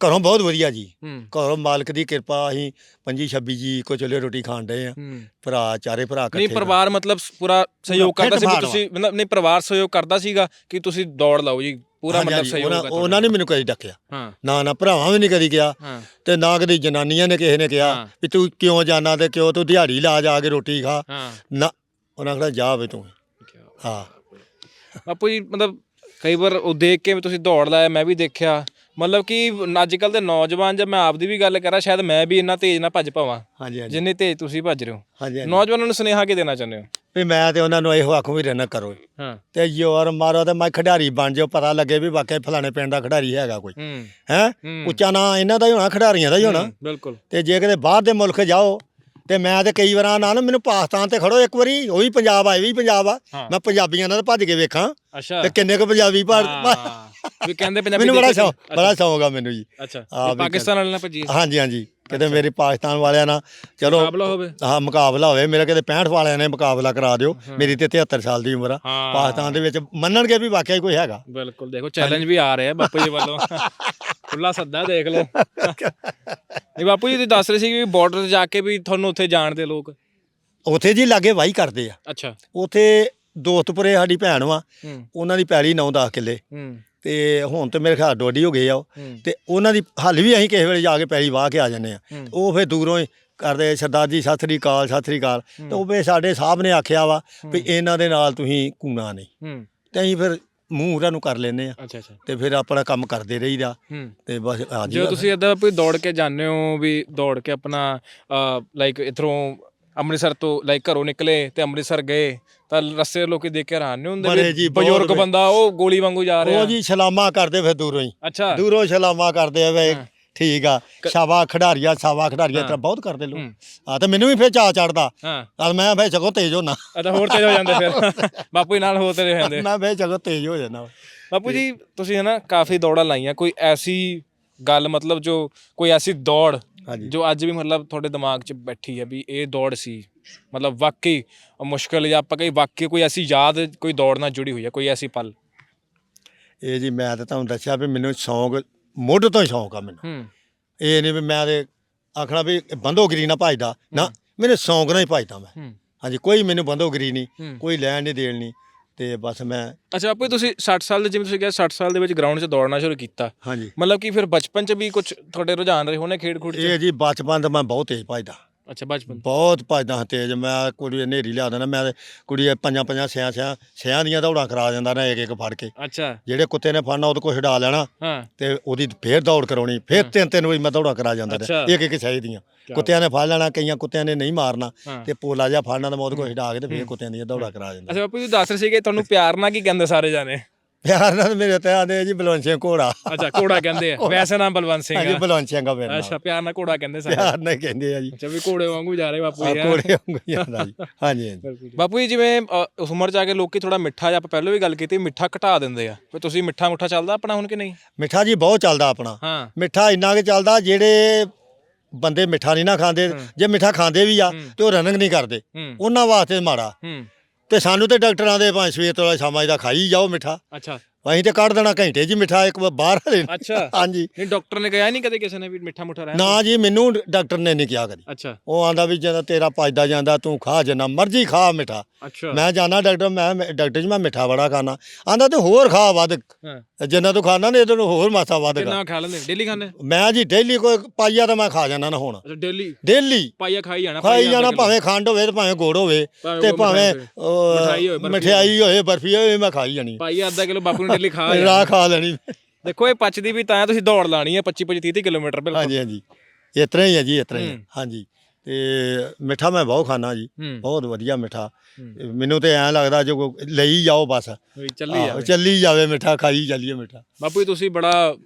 ਘਰੋਂ ਬਹੁਤ ਵਧੀਆ ਜੀ। ਹੂੰ। ਘਰੋਂ ਮਾਲਕ ਦੀ ਕਿਰਪਾ ਅਸੀਂ 25 26 ਜੀ ਕੋ ਚਲੇ ਰੋਟੀ ਖਾਣ ਡਏ ਆ। ਹੂੰ। ਭਰਾ ਚਾਰੇ ਭਰਾ ਨਹੀਂ ਇਕੱਠੇ ਪਰਿਵਾਰ ਮਤਲਬ ਪੂਰਾ ਸਹਿਯੋਗ ਕਰਦਾ ਸੀ ਤੁਸੀਂ ਮਤਲਬ ਨਹੀਂ ਪਰਿਵਾਰ ਸਹਿਯੋਗ ਕਰਦਾ ਸੀਗਾ ਕਿ ਤੁਸੀਂ ਦੌੜ ਲਾਓ ਜੀ। ਪੂਰਾ ਹਾਂਜੀ, ਮਤਲਬ ਹਾਂਜੀ, ਸਹਿਯੋਗ ਉਹਨਾਂ- ਹੈ ਤੁਹਾਡਾ। ਉਹਨਾਂ ਨੇ ਮੈਨੂੰ ਕਦੀ ਡੱਕਿਆ। ਹਾਂ। ਨਾ ਨਾ ਭਰਾਵਾਂ ਵੀ ਨਹੀਂ ਕਦੀ ਕਿਹਾ ਹਾਂ। ਤੇ ਨਾ ਕਦੀ ਜਨਾਨੀਆਂ ਨੇ ਕਿਸੇ ਨੇ ਹਾਂ। ਕਿਹਾ ਵੀ ਤੂੰ ਕਿਉਂ ਜਾਣਾ ਤੇ ਕਿਉਂ ਤੂੰ ਦਿਹਾੜੀ ਲਾ ਜਾ ਕੇ ਰੋਟੀ ਖਾ। ਹਾਂ। ਨਾ ਉਹਨਾਂ ਕਹਿੰਦਾ ਜਾ ਵੇ ਤੂੰ। ਕਿਆ ਹਾਂ। ਬਾਪੂ ਜੀ ਮਤਲਬ ਕਈ ਵਾਰ ਉਹ ਦੇਖ ਕੇ ਵੀ ਤੁਸੀਂ ਦੌੜ ਲਾਇਆ ਮੈਂ ਵੀ ਦੇਖਿਆ। ਮਤਲਬ ਕਿ ਅੱਜ ਕੱਲ ਦੇ ਨੌਜਵਾਨ ਜਦ ਮੈਂ ਆਪਦੀ ਵੀ ਗੱਲ ਕਰਾਂ ਸ਼ਾਇਦ ਮੈਂ ਵੀ ਇੰਨਾ ਤੇਜ਼ ਨਾ ਭੱਜ ਪਾਵਾਂ। ਹਾਂਜੀ ਹਾਂਜੀ। ਜਿੰਨੇ ਤੇਜ਼ ਤੁਸੀਂ ਭੱਜ ਰਹੇ ਹੋ। ਹਾਂਜੀ ਹਾਂਜੀ। ਨੌਜਵਾਨਾਂ ਨੂੰ ਸੁਨੇਹਾ ਕੀ ਦੇਣਾ ਚਾਹੁੰਦੇ ਹੋ? ਵੀ ਮੈਂ ਤੇ ਉਹਨਾਂ ਨੂੰ ਇਹੋ ਆਖੂ ਵੀ ਰਹਿਣਾ ਕਰੋ। ਹਾਂ। ਤੇ ਯੋਰ ਮਾਰੋ ਤੇ ਮੈਂ ਖਿਡਾਰੀ ਬਣ ਜਾਓ ਪਤਾ ਲੱਗੇ ਵੀ ਵਾਕਿਆ ਫਲਾਣੇ ਪਿੰਡ ਦਾ ਖਿਡਾਰੀ ਹੈਗਾ ਕੋਈ। ਹੂੰ। ਉੱਚਾ ਨਾਂ ਇਹਨਾਂ ਦਾ ਹੀ ਹੋਣਾ ਖਿਡਾਰੀਆਂ ਦਾ ਹੀ ਹੋਣਾ। ਬਿਲਕੁਲ। ਤੇ ਜੇ ਕਿਤੇ ਬਾਹਰ ਦੇ ਮੁਲਕ ਜਾਓ ਤੇ ਮੈਂ ਤੇ ਕਈ ਵਾਰਾਂ ਨਾ ਨਾ ਮੈਨੂੰ ਪਾਕਿਸਤਾਨ ਤੇ ਖੜੋ ਇੱਕ ਵਾਰੀ ਉਹ ਵੀ ਪੰਜਾਬ ਆਏ ਵੀ ਪੰਜਾਬ ਆ। ਮੈਂ ਪੰਜਾਬੀਆਂ ਨਾਲ ਭੱਜ ਕੇ ਵੇਖਾਂ। ਅੱਛਾ। ਤੇ ਕਿੰਨੇ ਕੁ ਪੰਜਾਬੀ ਭੱਜ ਵੀ ਕਹਿੰਦੇ ਪੰਜਾਬੀ ਮੈਨੂੰ ਬੜਾ ਸ਼ੌਕ ਬੜਾ ਸ਼ੌਕ ਆ ਮੈਨੂੰ ਜੀ। ਅੱਛਾ। ਪਾਕਿਸਤਾਨ ਵਾਲੇ ਨਾਲ ਭੱਜੀ। ਹਾਂਜੀ ਹਾਂਜੀ। ਕਿਤੇ ਮੇਰੀ ਪਾਕਿਸਤਾਨ ਵਾਲਿਆਂ ਨਾਲ ਚਲੋ ਮੁਕਾਬਲਾ ਹੋਵੇ? ਹਾਂ ਮੁਕਾਬਲਾ ਹੋਵੇ ਮੇਰਾ ਕਿਤੇ 65 ਵਾਲਿਆਂ ਨੇ ਮੁਕਾਬਲਾ ਕਰਾ ਦਿਓ ਮੇਰੀ ਤੇ 73 ਸਾਲ ਦੀ ਉਮਰ ਆ। ਹਾਂ। ਪਾਕਿਸਤਾਨ ਦੇ ਵਿੱਚ ਮੰਨਣਗੇ ਵੀ ਵਾਕਿਆ ਹੀ ਕੋਈ ਹੈਗਾ। ਬਿਲਕੁਲ ਦੇਖੋ ਚੈਲੰਜ ਵੀ ਆ ਰਿਹਾ ਬਾਪੂ ਜੀ ਵੱਲੋਂ। (laughs) ਖੁੱਲਾ ਸੱਦਾ ਦੇਖ ਲਓ। ਨਹੀਂ ਬਾਪੂ ਜੀ ਤੁਸੀਂ ਦੱਸ ਰਹੇ ਸੀ ਕਿ ਬਾਰਡਰ ਤੇ ਜਾ ਕੇ ਵੀ ਤੁਹਾਨੂੰ ਉੱਥੇ ਜਾਣਦੇ ਲੋਕ। ਉਥੇ ਜੀ ਲਾਗੇ ਵਾਹੀ ਕਰਦੇ ਆ। ਅੱਛਾ। ਉਥੇ ਦੋਸਤਪੁਰੇ ਸਾਡੀ ਭੈਣ ਵਾ। ਹੂੰ। ਉਹਨਾਂ ਦੀ ਪੈਲੀ 9-10 ਕਿੱਲੇ। ਹੂੰ। ਤੇ ਹੁਣ ਤੇ ਮੇਰੇ ਖਿਆਲ ਡੋਡੀ ਹੋ ਗਏ ਆ ਉਹ। ਹੂੰ। ਤੇ ਉਹਨਾਂ ਦੀ ਹੱਲ ਵੀ ਅਸੀਂ ਕਿਸੇ ਵੇਲੇ ਜਾ ਕੇ ਪੈਲੀ ਵਾਹ ਕੇ ਆ ਜਾਂਦੇ ਆ। ਹੂੰ। ਉਹ ਫਿਰ ਦੂਰੋਂ ਹੀ ਕਰਦੇ ਸਰਦਾਰ ਜੀ ਸਤਿ ਸ੍ਰੀ ਅਕਾਲ ਸਤਿ ਸ੍ਰੀ ਅਕਾਲ। ਤੇ ਉਹ ਵੀ ਸਾਡੇ ਸਾਹਿਬ ਨੇ ਆਖਿਆ ਵਾ ਵੀ ਇਹਨਾਂ ਦੇ ਨਾਲ ਤੁਸੀਂ ਕੂਣਾ ਨਹੀਂ। ਹੂੰ। ਤੇ ਅਸੀਂ ਫਿਰ ਮੂੰਹ ਉਹਨਾਂ ਨੂੰ ਕਰ ਲੈਨੇ ਆ। ਅੱਛਾ ਅੱਛਾ। ਤੇ ਫਿਰ ਆਪਣਾ ਕੰਮ ਕਰਦੇ ਰਹੀਦਾ। ਹੂੰ। ਤੇ ਬਸ ਆ ਜੀ। ਜਦੋਂ ਤੁਸੀਂ ਇਦਾਂ ਕੋਈ ਦੌੜ ਕੇ ਜਾਂਦੇ ਹੋ ਵੀ ਦੌੜ ਕੇ ਆਪਣਾ ਲਾਈਕ ਇਧਰੋਂ ਅੰਮ੍ਰਿਤਸਰ ਤੋਂ ਲਾਈਕ ਘਰੋਂ ਨਿਕਲੇ ਤੇ ਅੰਮ੍ਰਿਤਸਰ ਗਏ ਤਾਂ ਰਸਤੇ ਦੇ ਲੋਕੀ ਦੇਖ ਕੇ ਹੈਰਾਨ ਨਹੀਂ ਹੁੰਦੇ ਬੜੇ ਜੀ, ਬਹੁਤ ਬਜ਼ੁਰਗ ਬੜੇ। ਬੰਦਾ ਉਹ ਗੋਲੀ ਵਾਂਗੂ ਜਾ ਰਿਹਾ। ਉਹ ਜੀ ਸਲਾਮਾ ਕਰਦੇ ਫਿਰ ਦੂਰੋਂ ਹੀ। ਅੱਛਾ। ਦੂਰੋਂ ਸਲਾਮਾ ਕਰਦੇ ਆ ਵੇ। ਠੀਕ ਆ। ਸ਼ਾਬਾ ਖਿਡਾਰੀਆ ਸ਼ਾਬਾ ਖਿਡਾਰੀਆ। ਤਾਂ ਬਹੁਤ ਕਰਦੇ ਲੋਕ। ਆ ਤੇ ਮੈਨੂੰ ਵੀ ਫਿਰ ਚਾਹ ਚੜਦਾ। ਹਾਂ। ਆ ਮੈਂ ਫੇ ਸਗੋਂ ਤੇਜ਼ ਹੋਣਾ ਤਾਂ ਹੋਰ ਤੇਜ਼ ਹੋ ਜਾਂਦੇ ਫਿਰ। (laughs) ਬਾਪੂ ਜੀ ਨਾਲ ਹੋਰ ਤੇਜ਼ ਹੋ ਜਾਂਦੇ। ਮੈਂ ਫੇ ਸਗੋਂ ਤੇਜ਼ ਹੋ ਜਾਣਾ ਬਾਪੂ ਜੀ ਤੁਸੀਂ ਹੈ ਨਾ ਕਾਫੀ ਦੌੜਾਂ ਲਾਈਆਂ। ਕੋਈ ਐਸੀ ਗੱਲ ਮਤਲਬ ਜੋ ਕੋਈ ਐਸੀ ਦੌੜ ਹਾਂਜੀ। ਜੋ ਅੱਜ ਵੀ ਮਤਲਬ ਤੁਹਾਡੇ ਦਿਮਾਗ 'ਚ ਬੈਠੀ ਹੈ ਵੀ ਇਹ ਦੌੜ ਸੀ। ਮਤਲਬ ਵਾਕਈ ਮੁਸ਼ਕਲ ਜਾਂ ਆਪਾਂ ਕਹੀ ਵਾਕਈ ਕੋਈ ਐਸੀ ਯਾਦ ਕੋਈ ਦੌੜ ਨਾਲ ਜੁੜੀ ਹੋਈ ਹੈ ਕੋਈ ਐਸੀ ਪਲ? ਇਹ ਜੀ ਮੈਂ ਤਾਂ ਤੁਹਾਨੂੰ ਦੱਸਿਆ ਵੀ ਮੈਨੂੰ ਸ਼ੌਂਕ ਮੁੱਢ ਤੋਂ ਹੀ ਸ਼ੌਂਕ ਆ ਮੈਨੂੰ। ਹੂੰ। ਇਹ ਨਹੀਂ ਵੀ ਮੈਂ ਤੇ ਆਖਣਾ ਵੀ ਬੰਦੋਗਰੀ ਨਾ ਭਜਦਾ। ਨਾ ਮੈਨੂੰ ਸ਼ੌਂਕ ਨਾਲ ਹੀ ਭਜਦਾ ਮੈਂ। ਹੂੰ। ਹਾਂਜੀ ਕੋਈ ਮੈਨੂੰ ਬੰਦੋਗਰੀ ਨਹੀਂ। ਕੋਈ ਲੈਣ ਨਹੀਂ ਦੇਣ ਨਹੀਂ ਤੇ ਬਸ ਮੈਂ ਅੱਛਾ ਬਾਪੂ ਜੀ, ਤੁਸੀਂ 60 ਸਾਲ ਦੇ ਜਿਵੇਂ ਤੁਸੀਂ ਕਿਹਾ 60 ਸਾਲ ਦੇ ਵਿੱਚ ਗਰਾਊਂਡ 'ਚ ਦੌੜਨਾ ਸ਼ੁਰੂ ਕੀਤਾ। ਹਾਂਜੀ। ਮਤਲਬ ਕਿ ਫਿਰ ਬਚਪਨ 'ਚ ਵੀ ਕੁਝ ਤੁਹਾਡੇ ਰੁਝਾਨ ਰਹੇ ਹੋਣੇ ਖੇਡ ਖੂਡ 'ਚ? ਇਹ ਜੀ ਬਚਪਨ ਤੋਂ ਮੈਂ ਬਹੁਤ ਤੇਜ਼ ਭਜਦਾ। ਅੱਛਾ ਬਚਪਨ ਬਹੁਤ ਭਜਦਾ ਹਾਂ ਤੇਜ਼। ਮੈਂ ਕੁੜੀ ਨੇਰੀ ਲਿਆ ਦੇਣਾ ਮੈਂ ਤੇ ਕੁੜੀ ਇਹ ਪੰਜਾਂ ਪੰਜਾਂ ਸਿਆਂ ਸਿਆਂ ਸਿਆਂ ਦੀਆਂ ਦੌੜਾਂ ਕਰਾ ਦਿੰਦਾ ਨਾ ਇੱਕ ਇੱਕ ਫੜ ਕੇ। ਅੱਛਾ। ਜਿਹੜੇ ਕੁੱਤੇ ਨੇ ਫੜਨਾ ਉਹਦੇ ਕੋਲ ਛਡਾ ਲੈਣਾ ਹਾਂ। ਤੇ ਉਹਦੀ ਫੇਰ ਦੌੜ ਕਰਾਉਣੀ ਫੇਰ ਤਿੰਨ ਤਿੰਨ ਵਜੇ ਮੈਂ ਦੌੜਾਂ ਕਰਾ ਜਾਂਦਾ ਅੱਛਾ। ਰਿਹਾ ਇੱਕ ਇੱਕ ਸਹੀ ਦੀਆਂ। ਕੁੱਤਿਆਂ ਨੇ ਫੜ ਲੈਣਾ ਕਈਆਂ ਕੁੱਤਿਆਂ ਨੇ ਨਹੀਂ ਮਾਰਨਾ। ਤੇ ਪੋਲਾ ਜਿਹਾ ਫੜਨਾ ਤੇ ਮੈਂ ਉਹਦੇ ਕੋਲ ਛਡਾ ਕੇ ਤੇ ਫੇਰ ਕੁੱਤਿਆਂ ਦੀਆਂ ਦੌੜਾਂ ਕਰਾ ਜਾਂਦਾ ਅੱਛਾ ਬਾਪੂ ਜੀ ਦੱਸ ਰਹੇ ਸੀਗੇ ਤੁਹਾਨੂੰ ਪਿਆਰ ਨਾਲ ਕੀ ਕਹਿੰਦੇ ਸਾਰੇ ਜਾਣੇ? ਪਿਆਰ ਨਾਲ ਮੇਰੇ ਤੇ ਆਂਦੇ ਜੀ ਬਲਵੰਤ ਸਿੰਘ ਘੋੜਾ। ਅੱਛਾ ਘੋੜਾ ਕਹਿੰਦੇ ਆ। ਵੈਸੇ ਨਾਮ ਬਲਵੰਤ ਸਿੰਘ ਆ। ਬਲਵੰਤ ਸਿੰਘ ਆ ਮੇਰੇ ਅੱਛਾ ਪਿਆਰ ਨਾਲ ਘੋੜਾ ਕਹਿੰਦੇ ਸਾਰੇ। ਪਿਆਰ ਨਾਲ ਕਹਿੰਦੇ ਆ ਜੀ। ਅੱਛਾ ਵੀ ਘੋੜੇ ਵਾਂਗੂ ਜਾ ਰਹੇ ਬਾਪੂ ਜੀ। ਘੋੜੇ ਵਾਂਗੂ ਜਾਂਦਾ ਜੀ। ਹਾਂਜੀ ਬਾਪੂ ਜੀ ਜਿਵੇਂ ਉਸ ਉਮਰ ਚ ਆ ਕੇ ਲੋਕੀ ਥੋੜਾ ਮਿੱਠਾ ਜਿਹਾ ਆਪਾਂ ਪਹਿਲਾਂ ਵੀ ਗੱਲ ਕੀਤੀ ਮਿੱਠਾ ਘਟਾ ਦਿੰਦੇ ਆ। ਫਿਰ ਤੁਸੀਂ ਮਿੱਠਾ ਮੁੱਠਾ ਚੱਲਦਾ ਆਪਣਾ ਹੁਣ ਕਿ ਨਹੀਂ? ਮਿੱਠਾ ਜੀ ਬਹੁਤ ਚੱਲਦਾ ਆਪਣਾ। ਹਾਂ। ਮਿੱਠਾ ਇੰਨਾ ਕਿ ਚੱਲਦਾ ਜਿਹੜੇ ਬੰਦੇ ਮਿੱਠਾ ਨਹੀਂ ਨਾ ਖਾਂਦੇ ਜੇ ਮਿੱਠਾ ਖਾਂਦੇ ਵੀ ਆ ਤੇ ਉਹ ਰਨਿੰਗ ਨਹੀਂ ਕਰਦੇ। ਉਹਨਾਂ ਵਾਸਤੇ ਮਾੜਾ। ਤੇ ਸਾਨੂੰ ਤੇ ਡਾਕਟਰਾਂ ਦੇ ਭਾਵੇਂ ਸਵੇਰ ਤੋਂ ਸ਼ਾਮਾਂ ਦਾ ਖਾਈ ਜਾਓ ਮਿੱਠਾ। ਅੱਛਾ। ਅਸੀਂ ਤੇ ਕੱਢ ਦੇਣਾ ਘੰਟੇ ਹੀ ਮਿੱਠਾ ਇੱਕ ਵਾਰ ਬਾਹਰ ਹਲੇ ਅੱਛਾ। ਹਾਂਜੀ। ਨਹੀਂ ਡਾਕਟਰ ਨੇ ਕਿਹਾ ਨਹੀਂ ਕਦੇ ਕਿਸੇ ਨੇ ਵੀ ਮਿੱਠਾ ਮੁੱਠਾ ਰਹਿਣ ਨਾ ਜੀ ਮੈਨੂੰ ਡਾਕਟਰ ਨੇ ਨਹੀਂ ਕਿਹਾ ਕਦੀ। ਅੱਛਾ। ਉਹ ਆਂਦਾ ਵੀ ਜਦੋਂ ਤੇਰਾ ਪਚਦਾ ਜਾਂਦਾ ਤੂੰ ਖਾ ਜਿੰਨਾ ਮਰਜ਼ੀ ਖਾ ਮਿੱਠਾ। ਅੱਛਾ। ਮੈਂ ਜਾਣਾ ਡਾਕਟਰ ਮੈਂ ਡਾਕਟਰ ਜੀ ਮੈਂ ਮਿੱਠਾ ਬੜਾ ਖਾਣਾ ਆਂਦਾ ਤੇ ਹੋਰ ਖਾ ਵੱਧ। ਜਿੰਨਾ ਤੂੰ ਖਾਣਾ ਨੇ ਇਹਦੋਂ ਹੋਰ ਮਾਸਾ ਵੱਧ ਖਾ ਕਿੰਨਾ ਖਾ। ਲੈਂਦੇ? ਡੇਲੀ ਖਾਂਦੇ? ਮੈਂ ਜੀ ਡੇਲੀ ਕੋਈ ਪਾਈਆ ਤਾਂ ਮੈਂ ਖਾ ਜਾਣਾ ਨਾ ਹੁਣ। ਅੱਛਾ ਡੇਲੀ? ਡੇਲੀ। ਪਾਈਆ ਖਾਈ ਜਾਣਾ ਖਾਈ ਜਾਣਾ ਭਾਵੇਂ ਖੰਡ ਹੋਵੇ ਤੇ ਭਾਵੇਂ ਗੁੜ ਹੋਵੇ ਤੇ ਭਾਵੇਂ ਮਿਠਾਈ ਹੋਵੇ। ਉਹ, ਮਠਿਆਈ ਹੋਵੇ, ਬਰਫੀ ਹੋਵੇ ਮੈਂ ਖਾਈ ਜਾਣੀ। ਪਾਈਆ ਅੱਧਾ ਕਿਲੋ ਬਾਪੂ ਨੂੰ ਡੇਲੀ ਖਾ ਜਾਣਾ ਰਾਹ ਖਾ ਲੈਣੀ। ਦੇਖੋ ਇਹ ਪਚਦੀ ਵੀ ਤਾਂ ਹੈ, ਤੁਸੀਂ ਦੌੜ ਲਾਣੀ ਹੈ 25 25 30 ਕਿਲੋਮੀਟਰ ਬਿਲਕੁਲ। ਹਾਂਜੀ ਹਾਂਜੀ। ਇਸ ਤਰ੍ਹਾਂ ਹੀ ਹੈ ਜੀ ਇਸ ਤਰ੍ਹਾਂ ਹੀ ਹੈ। ਹੂੰ। ਹਾਂਜੀ। ਤੇ ਮਿੱਠਾ ਮੈਂ ਬਹੁਤ ਖਾਣਾ ਜੀ। ਹੂੰ। ਬਹੁਤ ਵਧੀਆ ਮਿੱਠਾ। ਹੂੰ। ਮੈਨੂੰ ਤੇ ਐਂ ਲੱਗਦਾ ਜੋ ਕੋਈ ਲਈ ਜਾਓ ਬਸ। ਵੀ ਚੱਲੀ ਆਹੋ, ਜਾਵੇ। ਚੱਲੀ ਜਾਵੇ ਮਿੱਠਾ ਖਾਈ ਚੱਲੀਏ ਮਿੱਠਾ। ਬਾਪੂ ਜੀ ਤੁਸੀਂ ਬੜਾ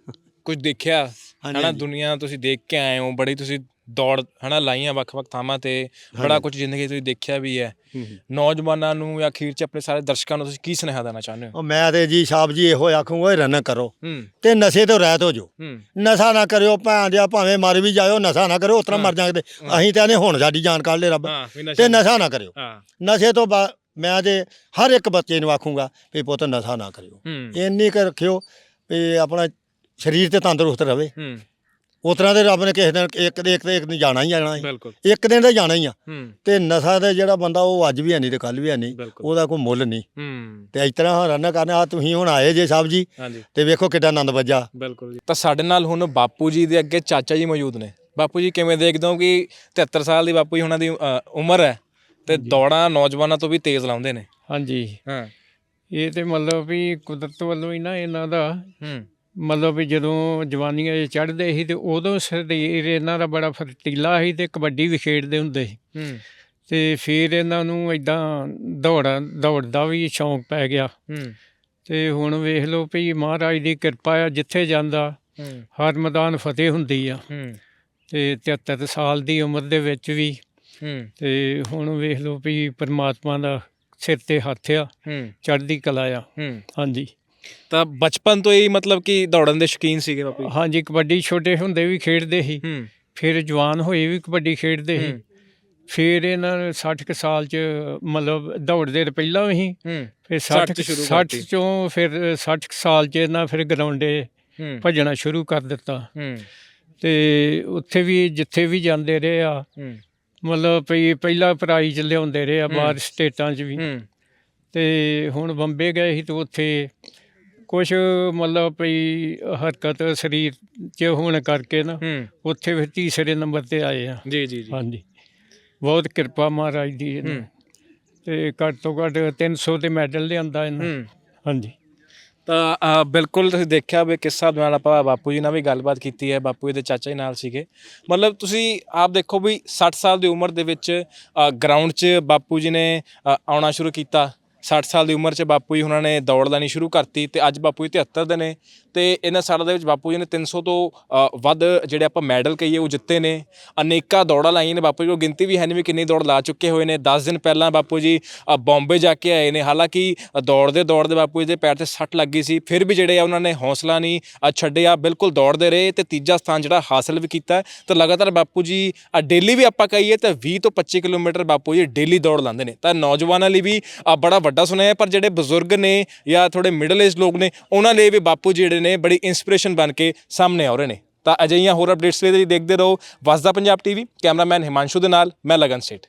ਕੁਝ ਦੇਖਿਆ। ਹਾਂਜੀ, ਹਨਾ ਹਾਂਜੀ। ਦੁਨੀਆ ਤੁਸੀਂ ਦੇਖ ਕੇ ਆਏ ਹੋ ਬੜੀ ਤੁਸੀਂ ਦੌੜ ਹਨਾ ਲਾਈਆਂ ਵੱਖ-ਵੱਖ ਥਾਵਾਂ ਤੇ ਬੜਾ। ਕੁਝ ਜ਼ਿੰਦਗੀ ਤੁਸੀਂ ਦੇਖਿਆ ਵੀ ਹੈ। ਨੌਜਵਾਨਾਂ ਨੂੰ ਜਾਂ ਅਖੀਰ 'ਚ ਆਪਣੇ ਸਾਰੇ ਦਰਸ਼ਕਾਂ ਨੂੰ ਤੁਸੀਂ ਕੀ ਸੁਨੇਹਾ ਦੇਣਾ ਚਾਹੁੰਦੇ ਹੋ? ਮੈਂ ਤੇ ਜੀ ਸਾਹਿਬ ਜੀ ਇਹੋ ਆਖੂੰਗਾ ਰਨ ਕਰੋ। ਤੇ ਨਸ਼ੇ ਤੋਂ ਰਹਿਤ ਹੋ ਜਾਓ। ਨਸ਼ਾ ਨਾ ਕਰਿਓ ਭਾਂ ਦਿਆ ਭਾਵੇਂ ਮਰ ਵੀ ਜਾਇਓ ਨਸ਼ਾ ਨਾ ਕਰਿਓ ਉਤਰਾ ਮਰ ਜਾਗੇ ਅਸੀਂ ਤਾਂ ਨੇ ਹੁਣ ਸਾਡੀ ਜਾਨ ਕੱਢ ਲੈ ਰੱਬ। ਤੇ ਨਸ਼ਾ ਨਾ ਕਰਿਓ। ਨਸ਼ੇ ਤੋਂ ਬਾ ਮੈਂ ਤੇ ਹਰ ਇੱਕ ਬੱਚੇ ਨੂੰ ਆਖੂੰਗਾ ਵੀ ਪੁੱਤ ਨਸ਼ਾ ਨਾ ਕਰਿਓ। ਇੰਨੀ ਕੁ ਰੱਖਿਓ ਵੀ ਆਪਣਾ ਸਰੀਰ ਤੇ ਤੰਦਰੁਸਤ ਰਵੇ। ਹੂੰ ਉਤਰਾ ਤੇ ਰੱਬ ਨੇ ਕਿਸੇ ਦਿਨ ਇੱਕ ਦੇ ਇੱਕ ਤੇ ਇੱਕ ਦਿਨ ਜਾਣਾ ਹੀ ਜਾਣਾ ਹੈ ਬਿਲਕੁਲ। ਇੱਕ ਦਿਨ ਤਾਂ ਜਾਣਾ ਹੀ ਆ। ਹੂੰ। ਤੇ ਨਸ਼ਾ ਦਾ ਜਿਹੜਾ ਬੰਦਾ ਉਹ ਅੱਜ ਵੀ ਹੈ ਨਹੀਂ ਤੇ ਕੱਲ ਵੀ ਹੈ ਨਹੀਂ ਬਿਲਕੁਲ। ਉਹਦਾ ਕੋਈ ਮੁੱਲ ਨਹੀਂ। ਹੂੰ। ਤੇ ਇਸ ਤਰ੍ਹਾਂ ਰਨ ਕਰਨਾ ਆ ਤੁਸੀਂ ਹੁਣ ਆਏ ਜੇ ਸਾਹਿਬ ਜੀ ਹਾਂਜੀ। ਤੇ ਵੇਖੋ ਕਿੱਡਾ ਆਨੰਦ ਵੱਜਾ ਬਿਲਕੁਲ ਜੀ। ਤਾਂ ਸਾਡੇ ਨਾਲ ਹੁਣ ਬਾਪੂ ਜੀ ਦੇ ਅੱਗੇ ਚਾਚਾ ਜੀ ਮੌਜੂਦ ਨੇ। ਬਾਪੂ ਜੀ ਕਿਵੇਂ ਦੇਖਦੇ ਹੋ ਕਿ 73 ਸਾਲ ਦੀ ਬਾਪੂ ਜੀ ਉਹਨਾਂ ਦੀ ਅ, ਉਮਰ ਹੈ ਤੇ ਦੌੜਾਂ ਨੌਜਵਾਨਾਂ ਤੋਂ ਵੀ ਤੇਜ਼ ਲਾਉਂਦੇ ਨੇ? ਹਾਂਜੀ। ਹਾਂ। ਇਹ ਤੇ ਮਤਲਬ ਵੀ ਕੁਦਰਤ ਵੱਲੋਂ ਹੀ ਨਾ ਇਹਨਾਂ ਦਾ ਹੂੰ। ਮਤਲਬ ਵੀ ਜਦੋਂ ਜਵਾਨੀਆਂ 'ਚ ਚੜ੍ਹਦੇ ਸੀ ਤੇ ਉਦੋਂ ਸਰੀਰ ਇਹਨਾਂ ਦਾ ਬੜਾ ਫਰਤੀਲਾ ਸੀ ਤੇ ਕਬੱਡੀ ਵੀ ਖੇਡਦੇ ਹੁੰਦੇ ਸੀ। ਹੂੰ। ਤੇ ਫਿਰ ਇਹਨਾਂ ਨੂੰ ਇਦਾਂ ਦੌੜਾਂ ਦੌੜ ਦਾ ਵੀ ਸ਼ੌਂਕ ਪੈ ਗਿਆ। ਹੂੰ। ਤੇ ਹੁਣ ਵੇਖ ਲਓ ਵੀ ਮਹਾਰਾਜ ਦੀ ਕਿਰਪਾ ਆ ਜਿੱਥੇ ਜਾਂਦਾ ਹਰ ਮੈਦਾਨ ਫਤਿਹ ਹੁੰਦੀ ਆ। ਹੂੰ। ਤੇ 73 ਸਾਲ ਦੀ ਉਮਰ ਦੇ ਵਿੱਚ ਵੀ ਹੂੰ। ਤੇ ਹੁਣ ਵੇਖ ਲਓ ਵੀ ਪ੍ਰਮਾਤਮਾ ਦਾ ਸਿਰ ਤੇ ਹੱਥ ਆ ਚੜ੍ਹਦੀ ਕਲਾ ਆ। ਹਾਂਜੀ। ਤਾਂ ਬਚਪਨ ਤੋਂ ਹੀ ਮਤਲਬ ਕਿ ਦੌੜਨ ਦੇ ਸ਼ੌਕੀਨ ਸੀਗੇ ਬਾਪੂ ਹਾਂਜੀ ਕਬੱਡੀ ਛੋਟੇ ਹੁੰਦੇ ਵੀ ਖੇਡਦੇ ਸੀ। ਹੂੰ। ਫਿਰ ਜਵਾਨ ਹੋਏ ਵੀ ਕਬੱਡੀ ਖੇਡਦੇ ਸੀ। ਫਿਰ ਇਹਨਾਂ ਨੇ 60 ਕੁ ਸਾਲ ਚ ਮਤਲਬ ਦੌੜਦੇ ਤਾਂ ਪਹਿਲਾਂ ਵੀ ਫਿਰ 60 60 ਚ ਸ਼ੁਰੂ 60 ਕਰਤੀ। ਚੋਂ ਫਿਰ 60 ਕੁ ਸਾਲ ਚ ਇਹਨਾਂ ਫਿਰ ਗਰਾਉਂਡੇ ਭੱਜਣਾ ਸ਼ੁਰੂ ਕਰ ਦਿੱਤਾ। ਤੇ ਉੱਥੇ ਵੀ ਜਿੱਥੇ ਵੀ ਜਾਂਦੇ ਰਹੇ ਆ ਮਤਲਬ ਵੀ ਪਹਿਲਾ ਪ੍ਰਾਈਜ਼ ਲਿਆਉਂਦੇ ਰਹੇ ਆ। ਬਾਹਰ ਸਟੇਟਾਂ 'ਚ ਵੀ। ਤੇ ਹੁਣ ਬੰਬੇ ਗਏ ਸੀ ਤੇ ਉੱਥੇ ਕੁਝ ਮਤਲਬ ਵੀ ਹਰਕਤ ਸਰੀਰ 'ਚ ਹੋਣ ਕਰਕੇ ਨਾ ਹੂੰ। ਉੱਥੇ ਫਿਰ ਤੀਸਰੇ ਨੰਬਰ ਤੇ ਆਏ ਆ। ਜੀ ਜੀ ਜੀ। ਹਾਂਜੀ। ਬਹੁਤ ਕਿਰਪਾ ਮਹਾਰਾਜ ਦੀ ਇਹਨਾਂ। ਹੂੰ। ਤੇ ਘੱਟ ਤੋਂ ਘੱਟ 300 ਤੇ ਮੈਡਲ ਲਿਆਂਦਾ ਇਹਨਾਂ ਹੂੰ। ਹਾਂਜੀ। ਤਾਂ ਅ, ਬਿਲਕੁਲ ਤੁਸੀਂ ਦੇਖਿਆ ਵੀ ਕਿਸ ਹਿਸਾਬ ਨਾਲ ਆਪਾਂ ਬਾਪੂ ਜੀ ਨਾਲ ਵੀ ਗੱਲਬਾਤ ਕੀਤੀ ਹੈ ਬਾਪੂ ਜੀ ਦੇ ਚਾਚਾ ਜੀ ਨਾਲ ਸੀਗੇ। ਮਤਲਬ ਤੁਸੀਂ ਆਪ ਦੇਖੋ ਵੀ 60 ਸਾਲ ਦੀ ਉਮਰ ਦੇ ਵਿੱਚ ਗਰਾਊਂਡ 'ਚ ਬਾਪੂ ਜੀ ਨੇ ਅ, ਆਉਣਾ ਸ਼ੁਰੂ ਕੀਤਾ। 60 ਸਾਲ ਦੀ ਉਮਰ 'ਚ ਬਾਪੂ ਜੀ ਉਹਨਾਂ ਨੇ ਦੌੜ ਲਾਣੀ ਸ਼ੁਰੂ ਕਰਤੀ ਤੇ ਅੱਜ ਬਾਪੂ ਜੀ 73 ਦੇ ਨੇ ਤੇ ਇਹਨਾਂ ਸਾਲਾਂ ਦੇ ਵਿੱਚ ਬਾਪੂ ਜੀ ਨੇ 300 ਤੋਂ ਅ, ਵੱਧ ਜਿਹੜੇ ਆਪਾਂ ਮੈਡਲ ਕਹੀਏ ਉਹ ਜਿੱਤੇ ਨੇ। ਅਨੇਕਾਂ ਦੌੜਾਂ ਲਾਈਆਂ ਨੇ ਬਾਪੂ ਜੀ ਕੋਲ ਗਿਣਤੀ ਵੀ ਹੈ ਨਹੀਂ ਵੀ ਕਿੰਨੀ ਦੌੜ ਲਾ ਚੁੱਕੇ ਹੋਏ ਨੇ। 10 ਦਿਨ ਪਹਿਲਾਂ ਬਾਪੂ ਜੀ ਅ, ਬੰਬੇ ਜਾ ਕੇ ਆਏ ਨੇ। ਹਾਲਾਂਕਿ ਅ, ਦੌੜਦੇ ਦੌੜਦੇ ਬਾਪੂ ਜੀ ਦੇ ਪੈਰ ਤੇ ਸੱਟ ਲੱਗ ਗਈ ਸੀ। ਫਿਰ ਵੀ ਜਿਹੜੇ ਆ ਉਹਨਾਂ ਨੇ ਹੌਸਲਾ ਨਹੀਂ ਅ, ਛੱਡਿਆ ਬਿਲਕੁਲ ਦੌੜਦੇ ਰਹੇ ਤੇ ਤੀਜਾ ਸਥਾਨ ਜਿਹੜਾ ਹਾਸਲ ਵੀ ਕੀਤਾ। ਤੇ ਲਗਾਤਾਰ ਬਾਪੂ ਜੀ ਡੇਲੀ ਵੀ ਆਪਾਂ ਕਹੀਏ ਤਾਂ 20 ਤੋਂ 25 ਕਿਲੋਮੀਟਰ ਬਾਪੂ ਜੀ ਡੇਲੀ ਦੌੜ ਲਾਉਂਦੇ ਨੇ। ਤਾਂ ਨੌਜਵਾਨਾਂ ਲਈ ਵੀ ਅ, ਬੜਾ ਵੱਡਾ ਸੁਨੇਹਾ ਪਰ ਜਿਹੜੇ ਬਜ਼ੁਰਗ ਨੇ ਜਾਂ ਥੋੜੇ ਮਿਡਲ ਏਜ ਲੋਕ ਨੇ, ਉਹਨਾਂ ਲਈ ਵੀ ਬਾਪੂ ਜੀ ਜਿਹੜੇ ਨੇ ਬੜੀ ਇਨਸਪੀਰੇਸ਼ਨ ਬਣ ਕੇ ਸਾਹਮਣੇ ਆ ਰਹੇ ਨੇ। ਤਾਂ ਅਜਿਹੀਆਂ ਹੋਰ ਅਪਡੇਟਸ ਲਈ ਦੇਖਦੇ ਰਹੋ। ਵਸਦਾ ਪੰਜਾਬ ਟੀਵੀ ਕੈਮਰਾਮੈਨ ਹਿਮਾਂਸ਼ੂ ਦੇ ਨਾਲ, ਮੈਂ ਲਗਨ ਸੇਠ।